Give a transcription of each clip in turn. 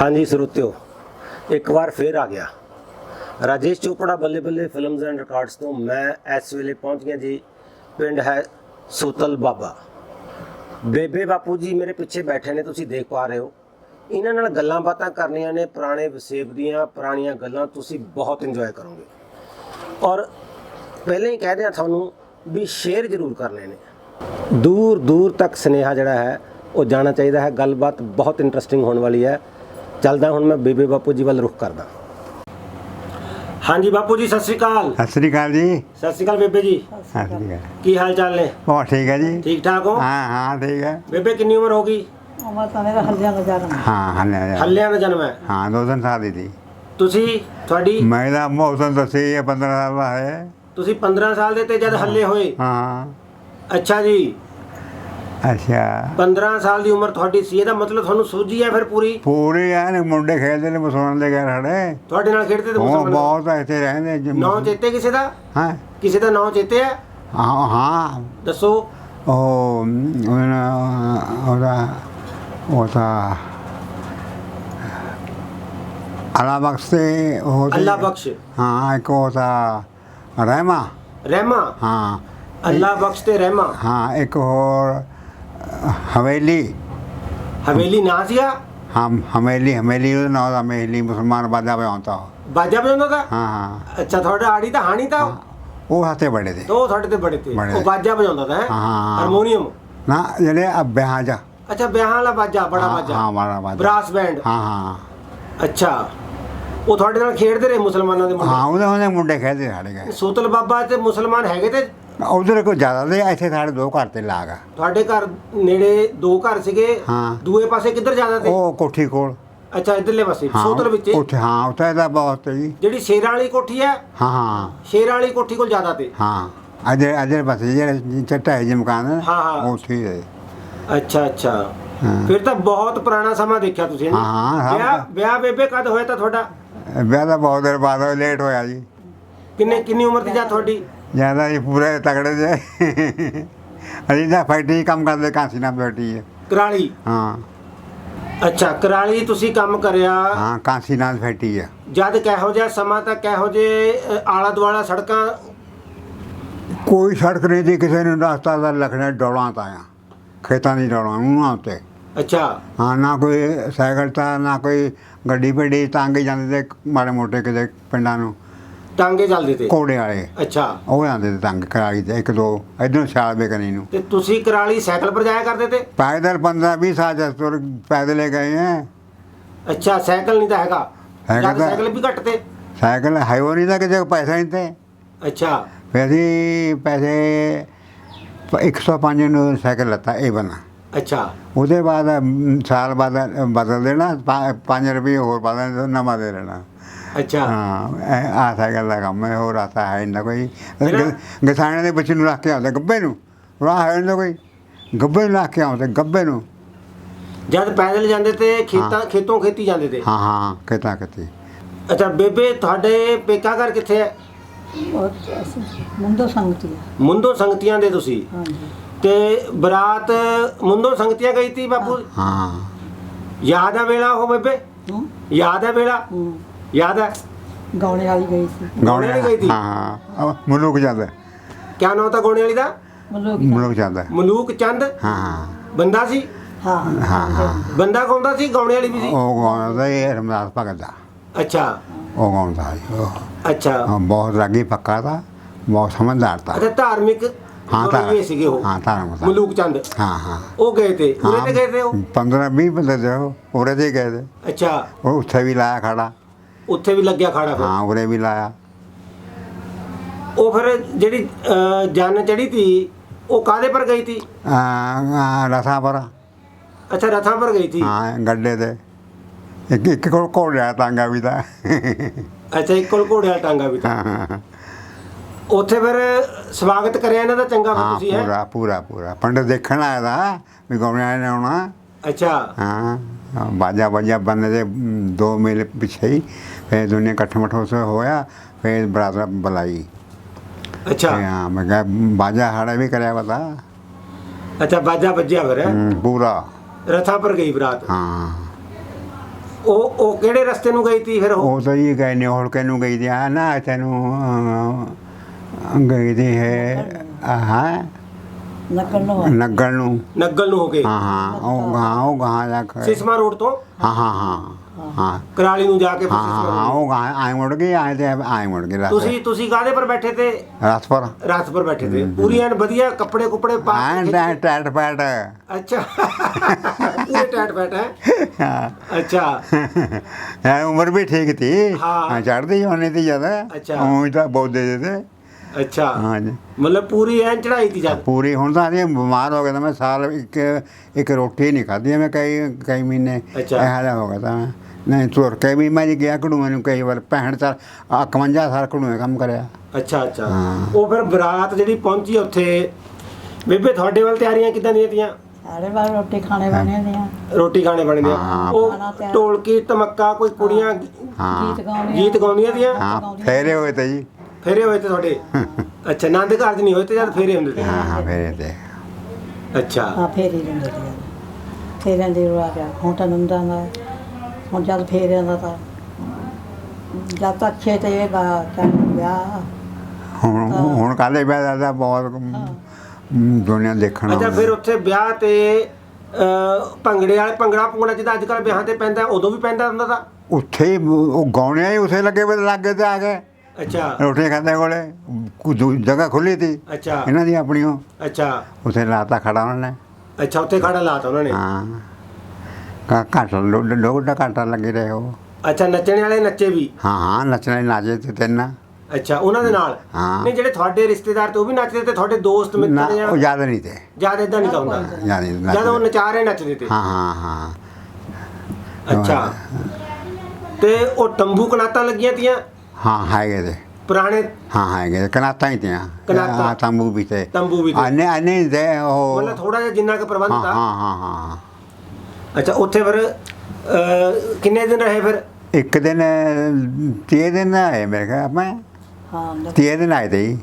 ਹਾਂਜੀ ਸਰੋਤਿਓ ਇੱਕ ਵਾਰ ਫੇਰ ਆ ਗਿਆ। ਰਾਜੇਸ਼ ਚੋਪੜਾ, ਬੱਲੇ ਬੱਲੇ ਫਿਲਮਸ ਐਂਡ ਰਿਕਾਰਡਸ ਤੋਂ ਮੈਂ ਇਸ ਵੇਲੇ ਪਹੁੰਚ ਗਿਆ ਜੀ। ਪਿੰਡ ਹੈ ਸੂਤਲ ਬਾਬਾ। ਬੇਬੇ ਬਾਪੂ ਜੀ ਮੇਰੇ ਪਿੱਛੇ ਬੈਠੇ ਨੇ, ਤੁਸੀਂ ਦੇਖ ਪਾ ਰਹੇ ਹੋ। ਇਹਨਾਂ ਨਾਲ ਗੱਲਾਂ ਬਾਤਾਂ ਕਰਨੀਆਂ ਨੇ, ਪੁਰਾਣੇ ਵਸੇਬ ਦੀਆਂ, ਪੁਰਾਣੀਆਂ ਗੱਲਾਂ ਤੁਸੀਂ ਬਹੁਤ ਇੰਜੋਏ ਕਰੋਗੇ। ਔਰ ਪਹਿਲਾਂ ਹੀ ਕਹਿ ਦਿਆਂ ਤੁਹਾਨੂੰ ਵੀ ਸ਼ੇਅਰ ਜ਼ਰੂਰ ਕਰਨੇ ਨੇ। ਦੂਰ ਦੂਰ ਤੱਕ ਸੁਨੇਹਾ ਜਿਹੜਾ ਹੈ, ਉਹ ਜਾਣਾ ਚਾਹੀਦਾ ਹੈ। ਗੱਲਬਾਤ ਬਹੁਤ ਇੰਟਰਸਟਿੰਗ ਹੋਣ ਵਾਲੀ ਹੈ। ਚੱਲਦਾ ਹੁਣ ਮੈਂ ਬੇਬੇ ਬਾਪੂ ਜੀ ਵੱਲ ਰੁਖ ਕਰਦਾ। ਹਾਂਜੀ ਬਾਪੂ ਜੀ ਸਤਿ ਸ਼੍ਰੀ ਅਕਾਲ। ਸਤਿ ਸ੍ਰੀ ਅਕਾਲ ਜੀ। ਸਤਿ ਸ਼੍ਰੀ ਅਕਾਲ ਬੇਬੇ ਜੀ। ਸਤਿ ਸ੍ਰੀ ਅਕਾਲ। ਕੀ ਹਾਲ ਚਾਲ ਨੇ? ਬਹੁਤ ਠੀਕ ਹੈ ਜੀ? ਠੀਕ ਠਾਕ ਹੋ? ਹਾਂ ਹਾਂ ਠੀਕ ਹੈ। ਬੇਬੇ ਕਿੰਨੀ ਉਮਰ ਹੋ ਗਈ? ਉਮਰ ਤਾਂ ਮੇਰਾ ਹੱਲਿਆਂ ਦਾ ਜਨਮ ਹਾਂ। ਹਲੇ ਹੱਲਿਆਂ ਦਾ ਜਨਮ। ਹੈ? ਹਾਂ ਦੋ ਦਿਨ ਸਾਲ ਦੀ ਸੀ। ਤੁਸੀਂ ਤੁਹਾਡੀ? ਮੈਂ ਦਾ ਮੌਸਮ ਦੱਸੀ ਹੈ 15 ਸਾਲ ਦਾ ਹੈ। ਤੁਸੀਂ 15 ਸਾਲ ਦੇ ਤੇ ਜਦ ਹੱਲੇ ਹੋਏ। ਹਾਂ। ਅੱਛਾ ਜੀ। ਅੱਛਾ। 15 ਸਾਲ ਦੀ ਉਮਰ ਤੁਹਾਡੀ ਸੀ ਇਹਦਾ ਮਤਲਬ ਤੁਹਾਨੂੰ ਸੂਝੀ ਹੈ ਫਿਰ ਪੂਰੀ? ਪੂਰੇ ਐਨ ਮੁੰਡੇ ਖੇਡਦੇ ਨੇ ਮੁਸਲਮਾਨ ਦੇ ਘਰ ਖੜੇ ਤੁਹਾਡੇ ਨਾਲ ਖੇਡਦੇ ਤੇ ਉਹ ਮੁਸਲਮਾਨ ਬਹੁਤ ਇੱਥੇ ਰਹਿੰਦੇ ਜੀ। ਨਾਂ ਚੇਤੇ ਕਿਸੇ ਦਾ? ਹਾਂ? ਕਿਸੇ ਦਾ ਨਾਂ ਚੇਤੇ ਹੈ? ਹਾਂ ਹਾਂ। ਦੱਸੋ। ਉਹ ਉਹਨਾਂ ਉਹਦਾ ਉਹ ਤਾਂ ਅੱਲਾ ਬਖਸ਼ ਉਹ ਤੇ- ਅੱਲਾ ਬਖਸ਼। ਹਾਂ ਇੱਕ ਉਹ ਤਾਂ ਰਹਿਮਾ। ਰਹਿਮਾ? ਹਾਂ। ਅੱਲਾ ਬਖਸ਼ ਤੇ ਰਹਿਮਾ? ਹਾਂ ਇੱਕ ਹੋਰ ਹਵੇਲੀ। ਹਵੇਲੀ ਨਾਂ ਸੀਗਾ? ਹਮ ਹਵੇਲੀ ਹਵੇਲੀ ਉਹਦਾ ਨਾਮ ਦਾ ਹਵੇਲੀ ਮੁਸਲਮਾਨ ਬਾਜਾ ਵਜਾਉਂਦਾ ਉਹ। ਬਾਜਾ ਵਜਾਉਂਦਾ ਤਾਂ? ਹਾਂ ਹਾਂ। ਅੱਛਾ ਤੁਹਾਡਾ ਆੜੀ ਤਾਂ ਹਾਣੀ ਤਾਂ? ਉਹ ਹੱਥੇ ਬੜੇ ਦੇ ਉਹ ਤੁਹਾਡੇ ਤੇ ਬੜੇ ਤੇ। ਬੜੇ। ਉਹ ਬਾਜਾ ਵਜਾਉਂਦਾ ਤਾਂ ਹੈ ਹਾਂ। ਹਾਰਮੋਨੀਅਮ? ਨਾ ਜਿਹੜੇ ਅਬ ਵਿਆਹ ਜਾ ਅੱਛਾ ਵਿਆਹਾਂ ਵਾਲਾ ਬਾਜਾ ਬੜਾ ਹਾਂ, ਬਾਜਾ। ਹਾਂ, ਬੜਾ ਬਾਜਾ। ਬਰਾਸ ਬੈਂਡ ਹਾਂ ਹਾਂ। ਅੱਛਾ। ਉਹ ਤੁਹਾਡੇ ਨਾਲ ਖੇਡਦੇ ਰਹੇ ਮੁਸਲਮਾਨਾਂ ਦੇ ਮੁੰਡੇ? ਉਹਦੇ ਉਹਦੇ ਮੁੰਡੇ ਖੇਡਦੇ ਸਾਡੇ ਗਏ ਸੂਤਲ ਬਾਬਾ ਤੇ ਮੁਸਲਮਾਨ ਹੈਗੇ ਤੇ? ਉਧਰ ਕੋਈ ਜ਼ਿਆਦਾ ਦੇ ਇੱਥੇ ਸਾਡੇ ਦੋ ਘਰ ਤੇ ਲਾਗਾ ਤੁਹਾਡੇ ਘਰ ਨੇੜੇ ਦੋ ਘਰ ਸੀਗੇ? ਹਾਂ। ਦੂਏ ਪਾਸੇ ਕਿੱਧਰ ਜ਼ਿਆਦਾ ਤੇ ਉਹ ਕੋਠੀ ਕੋਲ। ਅੱਛਾ ਇਧਰਲੇ ਪਾਸੇ ਹਾਂ ਸੂਤਲ ਵਿੱਚ। ਉੱਥੇ ਹਾਂ ਉੱਥੇ ਦਾ ਬਹੁਤ ਜੀ। ਜਿਹੜੀ ਸ਼ੇਰਾਂ ਵਾਲੀ ਕੋਠੀ ਹੈ? ਹਾਂ ਹਾਂ। ਸ਼ੇਰਾਂ ਵਾਲੀ ਕੋਠੀ ਕੋਲ ਜ਼ਿਆਦਾ ਤੇ। ਹਾਂ। ਅਜੇ ਅਜੇ ਪਾਸੇ ਜਿਹੜੇ ਚੱਟਾ ਹੈ ਜੀ ਮਕਾਨ ਹਾਂ, ਹਾਂ। ਉੱਥੇ ਹੀ ਹੈ। ਅੱਛਾ ਅੱਛਾ। ਹਾਂ। ਫਿਰ ਤਾਂ ਬਹੁਤ ਪੁਰਾਣਾ ਸਮਾਂ ਦੇਖਿਆ ਤੁਸੀਂ ਹਾਂ, ਹਾਂ, ਸਭ ਵਿਆਹ ਵਿਆਹ ਬੇਬੇ ਕਦ ਹੋਇਆ ਤਾਂ ਤੁਹਾਡਾ? ਵਿਆਹ ਦਾ ਬਹੁਤ ਦੇਰ ਬਾਅਦ ਹੋਇਆ, ਲੇਟ ਹੋਇਆ ਜੀ। ਕਿੰਨੇ ਕਿੰਨੀ ਉਮਰ ਦੀ ਜਾਂ ਤੁਹਾਡੀ? ਜ਼ਿਆਦਾ ਜੀ ਪੂਰੇ ਤਗੜੇ ਜੇ ਅਸੀਂ ਤਾਂ ਫੈਕਟਰੀ 'ਚ ਕੰਮ ਕਰਦੇ ਕਾਂਸੀ ਨਾਲ ਫੈਕਟਰੀ ਹੈ ਕਰਾਲੀ ਹਾਂ ਅੱਛਾ ਕਰਾਲੀ ਤੁਸੀਂ ਕੰਮ ਕਰਿਆ ਹਾਂ ਕਾਂਸੀ ਨਾਲ ਫੈਕਟਰੀ ਹੈ ਜਦ ਕਿਹੋ ਜਿਹਾ ਸਮਾਂ ਤਾਂ ਕਿਹੋ ਜੇ ਆਲਾ ਦੁਆਲਾ ਸੜਕਾਂ ਕੋਈ ਸੜਕ ਨਹੀਂ ਦੀ ਕਿਸੇ ਨੂੰ ਰਸਤਾ ਦਾ ਲਖਣੇ ਡੋਲਾਂ ਤਾਂ ਆ ਖੇਤਾਂ ਦੀ ਡੋਲਾਂ ਉਹਨਾਂ ਉੱਤੇ ਅੱਛਾ ਹਾਂ ਨਾ ਕੋਈ ਸਾਈਕਲ ਤਾਂ ਨਾ ਕੋਈ ਗੱਡੀ ਭੇਡੀ ਤਾਂਗੇ ਜਾਂਦੇ ਤੇ ਮਾੜੇ ਮੋਟੇ ਕਿਤੇ ਪਿੰਡਾਂ ਨੂੰ ਟਾਂਗੇ ਚੱਲਦੇ ਤੇ? ਕੋੜੇ ਵਾਲੇ। ਅੱਛਾ। ਉਹ ਜਾਂਦੇ ਤੇ ਤੰਗ ਕਰਾਈ ਤੇ ਇੱਕ ਦੋ ਇਧਰੋਂ ਛਾਲ ਬੇਕਨੀ ਨੂੰ। ਤੇ ਤੁਸੀਂ ਕਰਾਲੀ ਸਾਈਕਲ ਪਰ ਜਾਇਆ ਕਰਦੇ ਤੇ? ਪੈਦਲ 15 20 ਸਾਲ ਜਦ ਤੁਰ ਪੈਦਲ ਹੀ ਗਏ ਹੈ ਅੱਛਾ ਸਾਈਕਲ ਨਹੀਂ ਤਾਂ ਹੈਗਾ। ਹੈਗਾ ਜਦ ਤਾਂ- ਸਾਈਕਲ ਵੀ ਘੱਟ ਤੇ? ਸਾਈਕਲ ਹੈ ਉਹ ਨਹੀਂ ਤਾਂ ਕਿਸੇ ਕੋਲ ਪੈਸਾ ਨਹੀਂ ਤੇ। ਅੱਛਾ। ਫਿਰ ਅਸੀਂ ਪੈਸੇ ਪ- 105 ਨੂੰ ਸਾਈਕਲ ਲੱਤਾ ਇਹ ਬਣਾ ਅੱਛਾ। ਉਹਦੇ ਬਾਅਦ ਅਮ, ਸਾਲ ਬਾਅਦ ਬਦਲ ਦੇਣਾ 5 ਰੁਪਏ ਹੋਰ ਪਾ ਦੇਣਾ ਨਵਾਂ ਦੇ ਲੈਣਾ ਅੱਛਾ। ਹਾਂ ਇਹ ਆ ਸਾਈਕਲ ਦਾ ਕੰਮ ਹੈ ਹੋਰ ਆਤਾ ਹੈ ਨਾ ਕੋਈ? ਗਸਾਣੇ ਦੇ ਬੱਚੇ ਨੂੰ ਰੱਖ ਕੇ ਆਉਂਦੇ ਗੱਬੇ ਨੂੰ। ਰਾਹ ਹੈ ਨਾ ਕੋਈ। ਗੱਬੇ ਨੂੰ ਰੱਖ ਕੇ ਆਉਂਦੇ ਗੱਬੇ ਨੂੰ। ਜਦ ਪੈਦਲ ਜਾਂਦੇ ਤੇ ਖੇਤਾਂ ਖੇਤੋਂ ਖੇਤੀ ਜਾਂਦੇ ਤੇ? ਹਾਂ ਹਾਂ ਕਿਤਾ ਕਿਤੇ ਅੱਛਾ ਬੇਬੇ ਤੁਹਾਡੇ ਪੇਕਾ ਘਰ ਕਿੱਥੇ ਹੈ? ਅਸੀਂ ਮੁੰਡੋ ਸੰਗਤੀ ਆ। ਮੁੰਦੋ ਸੰਗਤੀਆਂ ਦੇ ਤੁਸੀਂ? ਹਾਂਜੀ। ਤੇ ਬਰਾਤ ਮੁੰਦੋ ਸੰਗਤੀਆਂ ਗਈ ਤੀ ਬਾਪੂ? ਹਾਂ। ਯਾਦ ਹੈ ਵੇਲਾ ਉਹ ਬੇਬੇ? ਹੂੰ। ਯਾਦ ਹੈ ਵੇਲਾ? ਹੂੰ। ਯਾਦ ਹੈ? ਗਾਉਣੇ ਵਾਲੀ ਗਈ ਸੀ। ਗਾਉਣੇ ਵਾਲੀ ਗਈ ਤੀ? ਹਾਂ ਹਾਂ। ਮੁਲੂਕ ਜਾਂਦਾ ਕਿਆ ਨਾਮ ਤਾਂ ਗੋਣੇ ਵਾਲੀ ਦਾ? ਮਲੋਕ ਮੁਲੂਕ ਜਾਂਦਾ ਮਲੂਕ ਚੰਦ? ਹਾਂ ਹਾਂ। ਬੰਦਾ ਸੀ? ਹਾਂ। ਹਾਂ ਹਾਂ। ਬੰਦਾ ਗਾਉਂਦਾ ਸੀ ਗਾਉਣੇ ਵਾਲੀ ਵੀ ਸੀ? ਉਹ ਗਾਉਂਦਾ ਇਹ ਰਮਦਾਸ ਭਗਤ ਦਾ। ਅੱਛਾ। ਉਹ ਗਾਉਂਦਾ ਸੀ ਉਹ। ਅੱਛਾ। ਹਾਂ, ਬਹੁਤ ਰਾਗੀ ਪੱਕਾ ਦਾ ਬਹੁਤ ਸਮਝਦਾਰ ਤਾ। ਅੱਛਾ ਧਾਰਮਿਕ ਹਾਂ ਤਾਂ ਗੌਰਵੀਏ ਸੀਗੇ ਉਹ? ਹਾਂ ਧਾਰਮਿਕ ਮਲੂਕ ਚੰਦ? ਹਾਂ ਹਾਂ। ਉਹ ਗਏ ਤੇ? ਉਰੇ ਤੇ ਗਏ ਤੇ ਉਹ? 15 20 ਬੰਦੇ ਦੇ ਉਹ ਉਰੇ ਦੇ ਗਏ ਤੇ। ਅੱਛਾ। ਉਹ ਉੱਥੇ ਵੀ ਲਾਇਆ ਖੜਾ। ਉੱਥੇ ਵੀ ਲੱਗਿਆ ਖਾੜਾ ਫਿਰ। ਹਾਂ ਉਰੇ ਵੀ ਲਾਇਆ। ਉਹ ਫਿਰ ਜਿਹੜੀ ਅਹ, ਜਨ ਚੜੀ ਤੀ ਉਹ ਕਾਦੇ ਪਰ ਗਈ ਤੀ? ਰਸਾ ਪਰ। ਅੱਛਾ ਰਥਾਂ ਪਰ ਗਈ ਤੀ। ਹਾਂ ਗੱਡੇ ਤੇ। ਇੱਕ ਇੱਕ ਕੋਲ ਘੋੜਿਆ ਤਾਂਗਾ ਵੀ ਤਾਂ। ਅੱਛਾ ਇੱਕ ਕੋਲ ਘੋੜਿਆ ਟਾਂਗਾ ਵੀ ਤਾ। ਹਾਂ ਉੱਥੇ ਫਿਰ ਸਵਾਗਤ ਕਰਿਆ ਇਹਨਾਂ ਦਾ ਚੰਗਾ ਫਿਰ ਤੁਸੀਂ ਹੈ? ਪੂਰਾ ਪੂਰਾ ਪੂਰਾ। ਪੰਡਤ ਦੇਖਣ ਆਇਆ ਦਾ ਵੀ ਗਾਉਣਾ ਨੇ ਆਉਣਾ। ਅੱਛਾ। ਹਾਂ। ਬਾਜਾ ਬਾਜਾ ਬੰਦੇ ਦੇ ਦੋ ਮੇਲ ਪਿੱਛੇ ਹੀ ਫਿਰ ਦੁਨੀਆ ਇਕੱਠ ਮਠ ਉਸ ਹੋਇਆ ਫਿਰ ਬਰਾਦਰ ਬੁਲਾਈ। ਅੱਛਾ। ਤੇ ਹਾਂ ਮੈਂ ਕਿਹਾ ਬਾਜਾ ਹਾੜਾ ਵੀ ਕਰਿਆ ਪਤਾ ਅੱਛਾ ਬਾਜਾ ਵੱਜਿਆ ਫਿਰ ਪੂਰਾ। ਰਥਾਂ ਪਰ ਗਈ ਬਰਾਤ? ਹਾਂ। ਉਹ ਉਹ ਕਿਹੜੇ ਰਸਤੇ ਨੂੰ ਗਈ ਤੀ ਫਿਰ ਉਹ? ਉਹ ਤਾਂ ਜੀ ਗਏ ਨੇ ਹੋਲ ਕੇ ਨੂੰ ਗਈ ਦੀ ਆ ਨਾ ਤੈਨੂੰ ਅਹ, ਗਈ ਦੀ ਹੈ ਹਾਂ? ਨਕਲ ਨੂੰ ਨੱਗਲ ਨੂੰ ਹੋ ਕੇ। ਹਾਂ ਹਾਂ ਉਹ ਗਾਂ ਉਹ ਗਾਂ ਜਾ ਕੇ। ਸਿਸਮਾ ਰੋਡ ਤੋਂ? ਹਾਂ ਹਾਂ ਹਾਂ ਹਾਂ। ਕਰਾਲੀ ਨੂੰ ਜਾ ਕੇ ਫਿਰ ਹਾਂ ਸਿਸਮਾ ਹਾਂ road। ਉਹ ਗਾਂ ਆਏ ਮੁੜ ਗਏ ਆਏ ਤੇ ਆਏ ਮੁੜ ਗਏ ਰਸ ਤੁਸੀਂ ਤੁਸੀਂ ਕਾਹਦੇ ਪਰ ਬੈਠੇ ਤੇ? ਰਸ ਪਰ ਰਾਤ ਪਰ ਬੈਠੇ ਤੇ। ਪੂਰੀ ਐਨ ਵਧੀਆ ਕੱਪੜੇ ਕੁਪੜੇ ਪਾ ਕੇ ਟੈਟ ਟੈਟ ਪੈਟ। ਅੱਛਾ। ਪੂਰੇ ਟੈਟ ਬੈਠ ਹੈ? ਹਾਂ। ਅੱਛਾ। ਇਹ ਉਮਰ ਵੀ ਠੀਕ ਥੀ ਹਾਂ। ਹਾਂ ਚੜਦੀ ਹੋਣੀ ਤੀ ਜਦ। ਅੱਛਾ। ਉਹ ਤਾਂ ਬਹੁਤ ਦੇ ਦੇ ਅੱਛਾ। ਹਾਂ ਜੀ ਮਤਲਬ ਪੂਰੀ ਐਨ ਚੜਾਈ ਤੀ ਜਦ? ਪੂਰੀ ਹੁਣ ਤਾਂ ਅਸੀਂ ਬਿਮਾਰ ਹੋ ਗਏ ਤਾਂ ਮੈਂ ਸਾਲ ਇੱਕ ਇੱਕ ਰੋਟੀ ਨਹੀਂ ਖਾਧੀ ਮੈਂ ਕਈ ਕਈ ਮਹੀਨੇ। ਅੱਛਾ। ਇਹੋ ਜਿਹਾ ਹੋ ਗਿਆ ਤਾਂ ਮੈਂ। ਨਹੀਂ ਤੁਰ ਕੇ ਵੀ ਮੈਂ ਗਿਆ ਕਢੂਏ ਨੂੰ ਕਈ ਵਾਰ 65 ਸਾਲ 51 ਸਾਲ ਕਢੂਏ ਕੰਮ ਕਰਿਆ। ਅੱਛਾ ਅੱਛਾ। ਉਹ ਫਿਰ ਬਰਾਤ ਜਿਹੜੀ ਪਹੁੰਚੀ ਉੱਥੇ ਬੇਬੇ ਤੁਹਾਡੇ ਵੱਲ ਤਿਆਰੀਆਂ ਕਿਦਾਂ ਦੀਆਂ ਤੀਆਂ? ਸਾਰੇ ਬਾਰ ਰੋਟੀ ਖਾਣੇ ਬਣੇ ਦੀਆਂ ਰੋਟੀ ਖਾਣੇ ਬਣਦੇ ਆ। ਉਹ। ਢੋਲਕੀ ਧਮੱਕਾ ਕੋਈ ਕੁੜੀਆਂ ਗੀਤ ਗਾਉਣੇ ਗੀਤ ਗਾਉਂਦੀਆਂ ਦੀਆਂ ਹਾਂ। ਫੇਰੇ ਹੋਏ ਤੇ ਜੀ। ਫੇਰੇ ਹੋਏ ਤੇ ਤੁਹਾਡੇ? ਅੱਛਾ ਆਨੰਦ ਕਾਰਜ ਨਹੀਂ ਹੋਏ ਤੇ ਜਦ ਫੇਰੇ ਹੁੰਦੇ ਤੇ? ਹਾਂ ਹਾਂ ਫੇਰੇ ਤੇ ਅੱਛਾ। ਆ ਫੇਰੀ ਦਿੰਦੇ ਸੀ ਫੇਰਿਆਂ ਦੀ ਰਵਾਜ ਆ ਹੁਣ ਤਾਂ ਨੰਦਾਂ ਦਾ ਹੁਣ ਜਦ ਫੇਰਿਆਂ ਦਾ ਤਾਂ ਜਦ ਤੱਕ ਛੇ ਤੇ ਇਹ ਗਾ ਚੱਲ ਵਿਆਹ। ਹੁਣ ਹੁਣ ਕਾਲੇ ਵਿਆਹ ਦਾ ਬਹੁਤ ਮ, ਦੁਨੀਆ ਦੇਖਣ ਅੱਛਾ। ਫਿਰ ਉੱਥੇ ਵਿਆਹ ਤੇ ਅਹ, ਭੰਗੜੇ ਵਾਲੇ ਭੰਗੜਾ ਭੰਗੜਾ ਜਿਹਦਾ ਅੱਜ ਕੱਲ ਵਿਆਹਾਂ ਤੇ ਪੈਂਦਾ ਉਦੋਂ ਵੀ ਪੈਂਦਾ ਹੁੰਦਾ ਤਾਂ? ਉੱਥੇ ਹੀ ਉਹ ਗਾਉਣੇ ਹੀ ਉੱਥੇ ਲੱਗੇ ਵੇ ਲੱਗੇ ਤੇ ਆ ਗਏ। ਅੱਛਾ। ਰੋਟੀ ਖਾਂਦੇ ਕੋਲੇ ਕੁ- ਦੂ- ਜਗ੍ਹਾ ਖੁੱਲੀ ਤੀ। ਅੱਛਾ। ਇਹਨਾਂ ਦੀ ਆਪਣੀ ਉਹ ਅੱਛਾ। ਉੱਥੇ ਲਾਤਾ ਖੜਾ ਉਹਨਾਂ ਨੇ। ਅੱਛਾ ਉੱਥੇ ਖੜਾ ਲਾਤਾ ਉਹਨਾਂ ਨੇ? ਹਾਂ। ਕਾ ਘਾਟ ਲੋਕ ਦਾ ਘਾਟਾ ਲੱਗੇ ਰਹੇ ਉਹ। ਅੱਛਾ ਨੱਚਣ ਵਾਲੇ ਨੱਚੇ ਵੀ? ਹਾਂ ਹਾਂ ਨੱਚਣੇ ਨਾਚੇ ਤੇ ਤਿੰਨ। ਅੱਛਾ ਉਹਨਾਂ ਦੇ ਨਾਲ? ਹਾਂ। ਨਹੀਂ ਜਿਹੜੇ ਤੁਹਾਡੇ ਰਿਸ਼ਤੇਦਾਰ ਤੇ ਉਹ ਵੀ ਨੱਚਦੇ ਤੇ ਤੁਹਾਡੇ ਦੋਸਤ ਨਾ ਮਿੱਤਰ ਉਹ ਯਾਦ ਨਹੀਂ ਤੇ। ਜ਼ਿਆਦਾ ਇਦਾਂ ਨਹੀਂ ਹੁੰਦਾ। ਯਾਦ ਨਹੀਂ ਜਦ ਉਹ ਨੱਚਦੇ। ਨਚਾ ਰਹੇ ਨੱਚਦੇ ਤੇ। ਹਾਂ ਹਾਂ ਹਾਂ। ਅੱਛਾ। ਤੇ ਉਹ ਤੰਬੂ ਕਨਾਤਾਂ ਲੱਗੀਆਂ ਤੀਆਂ? ਹਾਂ ਹੈਗੇ ਤੇ। ਪੁਰਾਣੇ? ਹਾਂ ਹੈਗੇ ਤੇ ਕਨਾਤਾਂ ਹੀ ਤੀਆਂ ਕਨਾਤਾਂ। ਹਾਂ, ਤੰਬੂ ਵੀ ਤੇ। ਤੰਬੂ ਵੀ ਤੇ। ਆਨੇ ਆਨੇ ਦੇ ਉਹ ਮਤਲਬ ਥੋੜਾ ਜਿਹਾ ਜਿੰਨਾ ਕੁ ਪ੍ਰਬੰਧ ਹਾਂ ਤਾਂ। ਹਾਂ ਹਾਂ ਹਾਂ ਅੱਛਾ ਉੱਥੇ ਫਿਰ ਅਹ, ਕਿੰਨੇ ਦਿਨ ਰਹੇ ਫਿਰ? ਇੱਕ ਦਿਨ ਤੀਏ ਦਿਨ ਆਏ ਮੇਰੇ ਖਿਆਲ ਮੈਂ ਹਾਂ ਤੀਏ ਦਿਨ ਆਏ ਤੇ ਜੀ।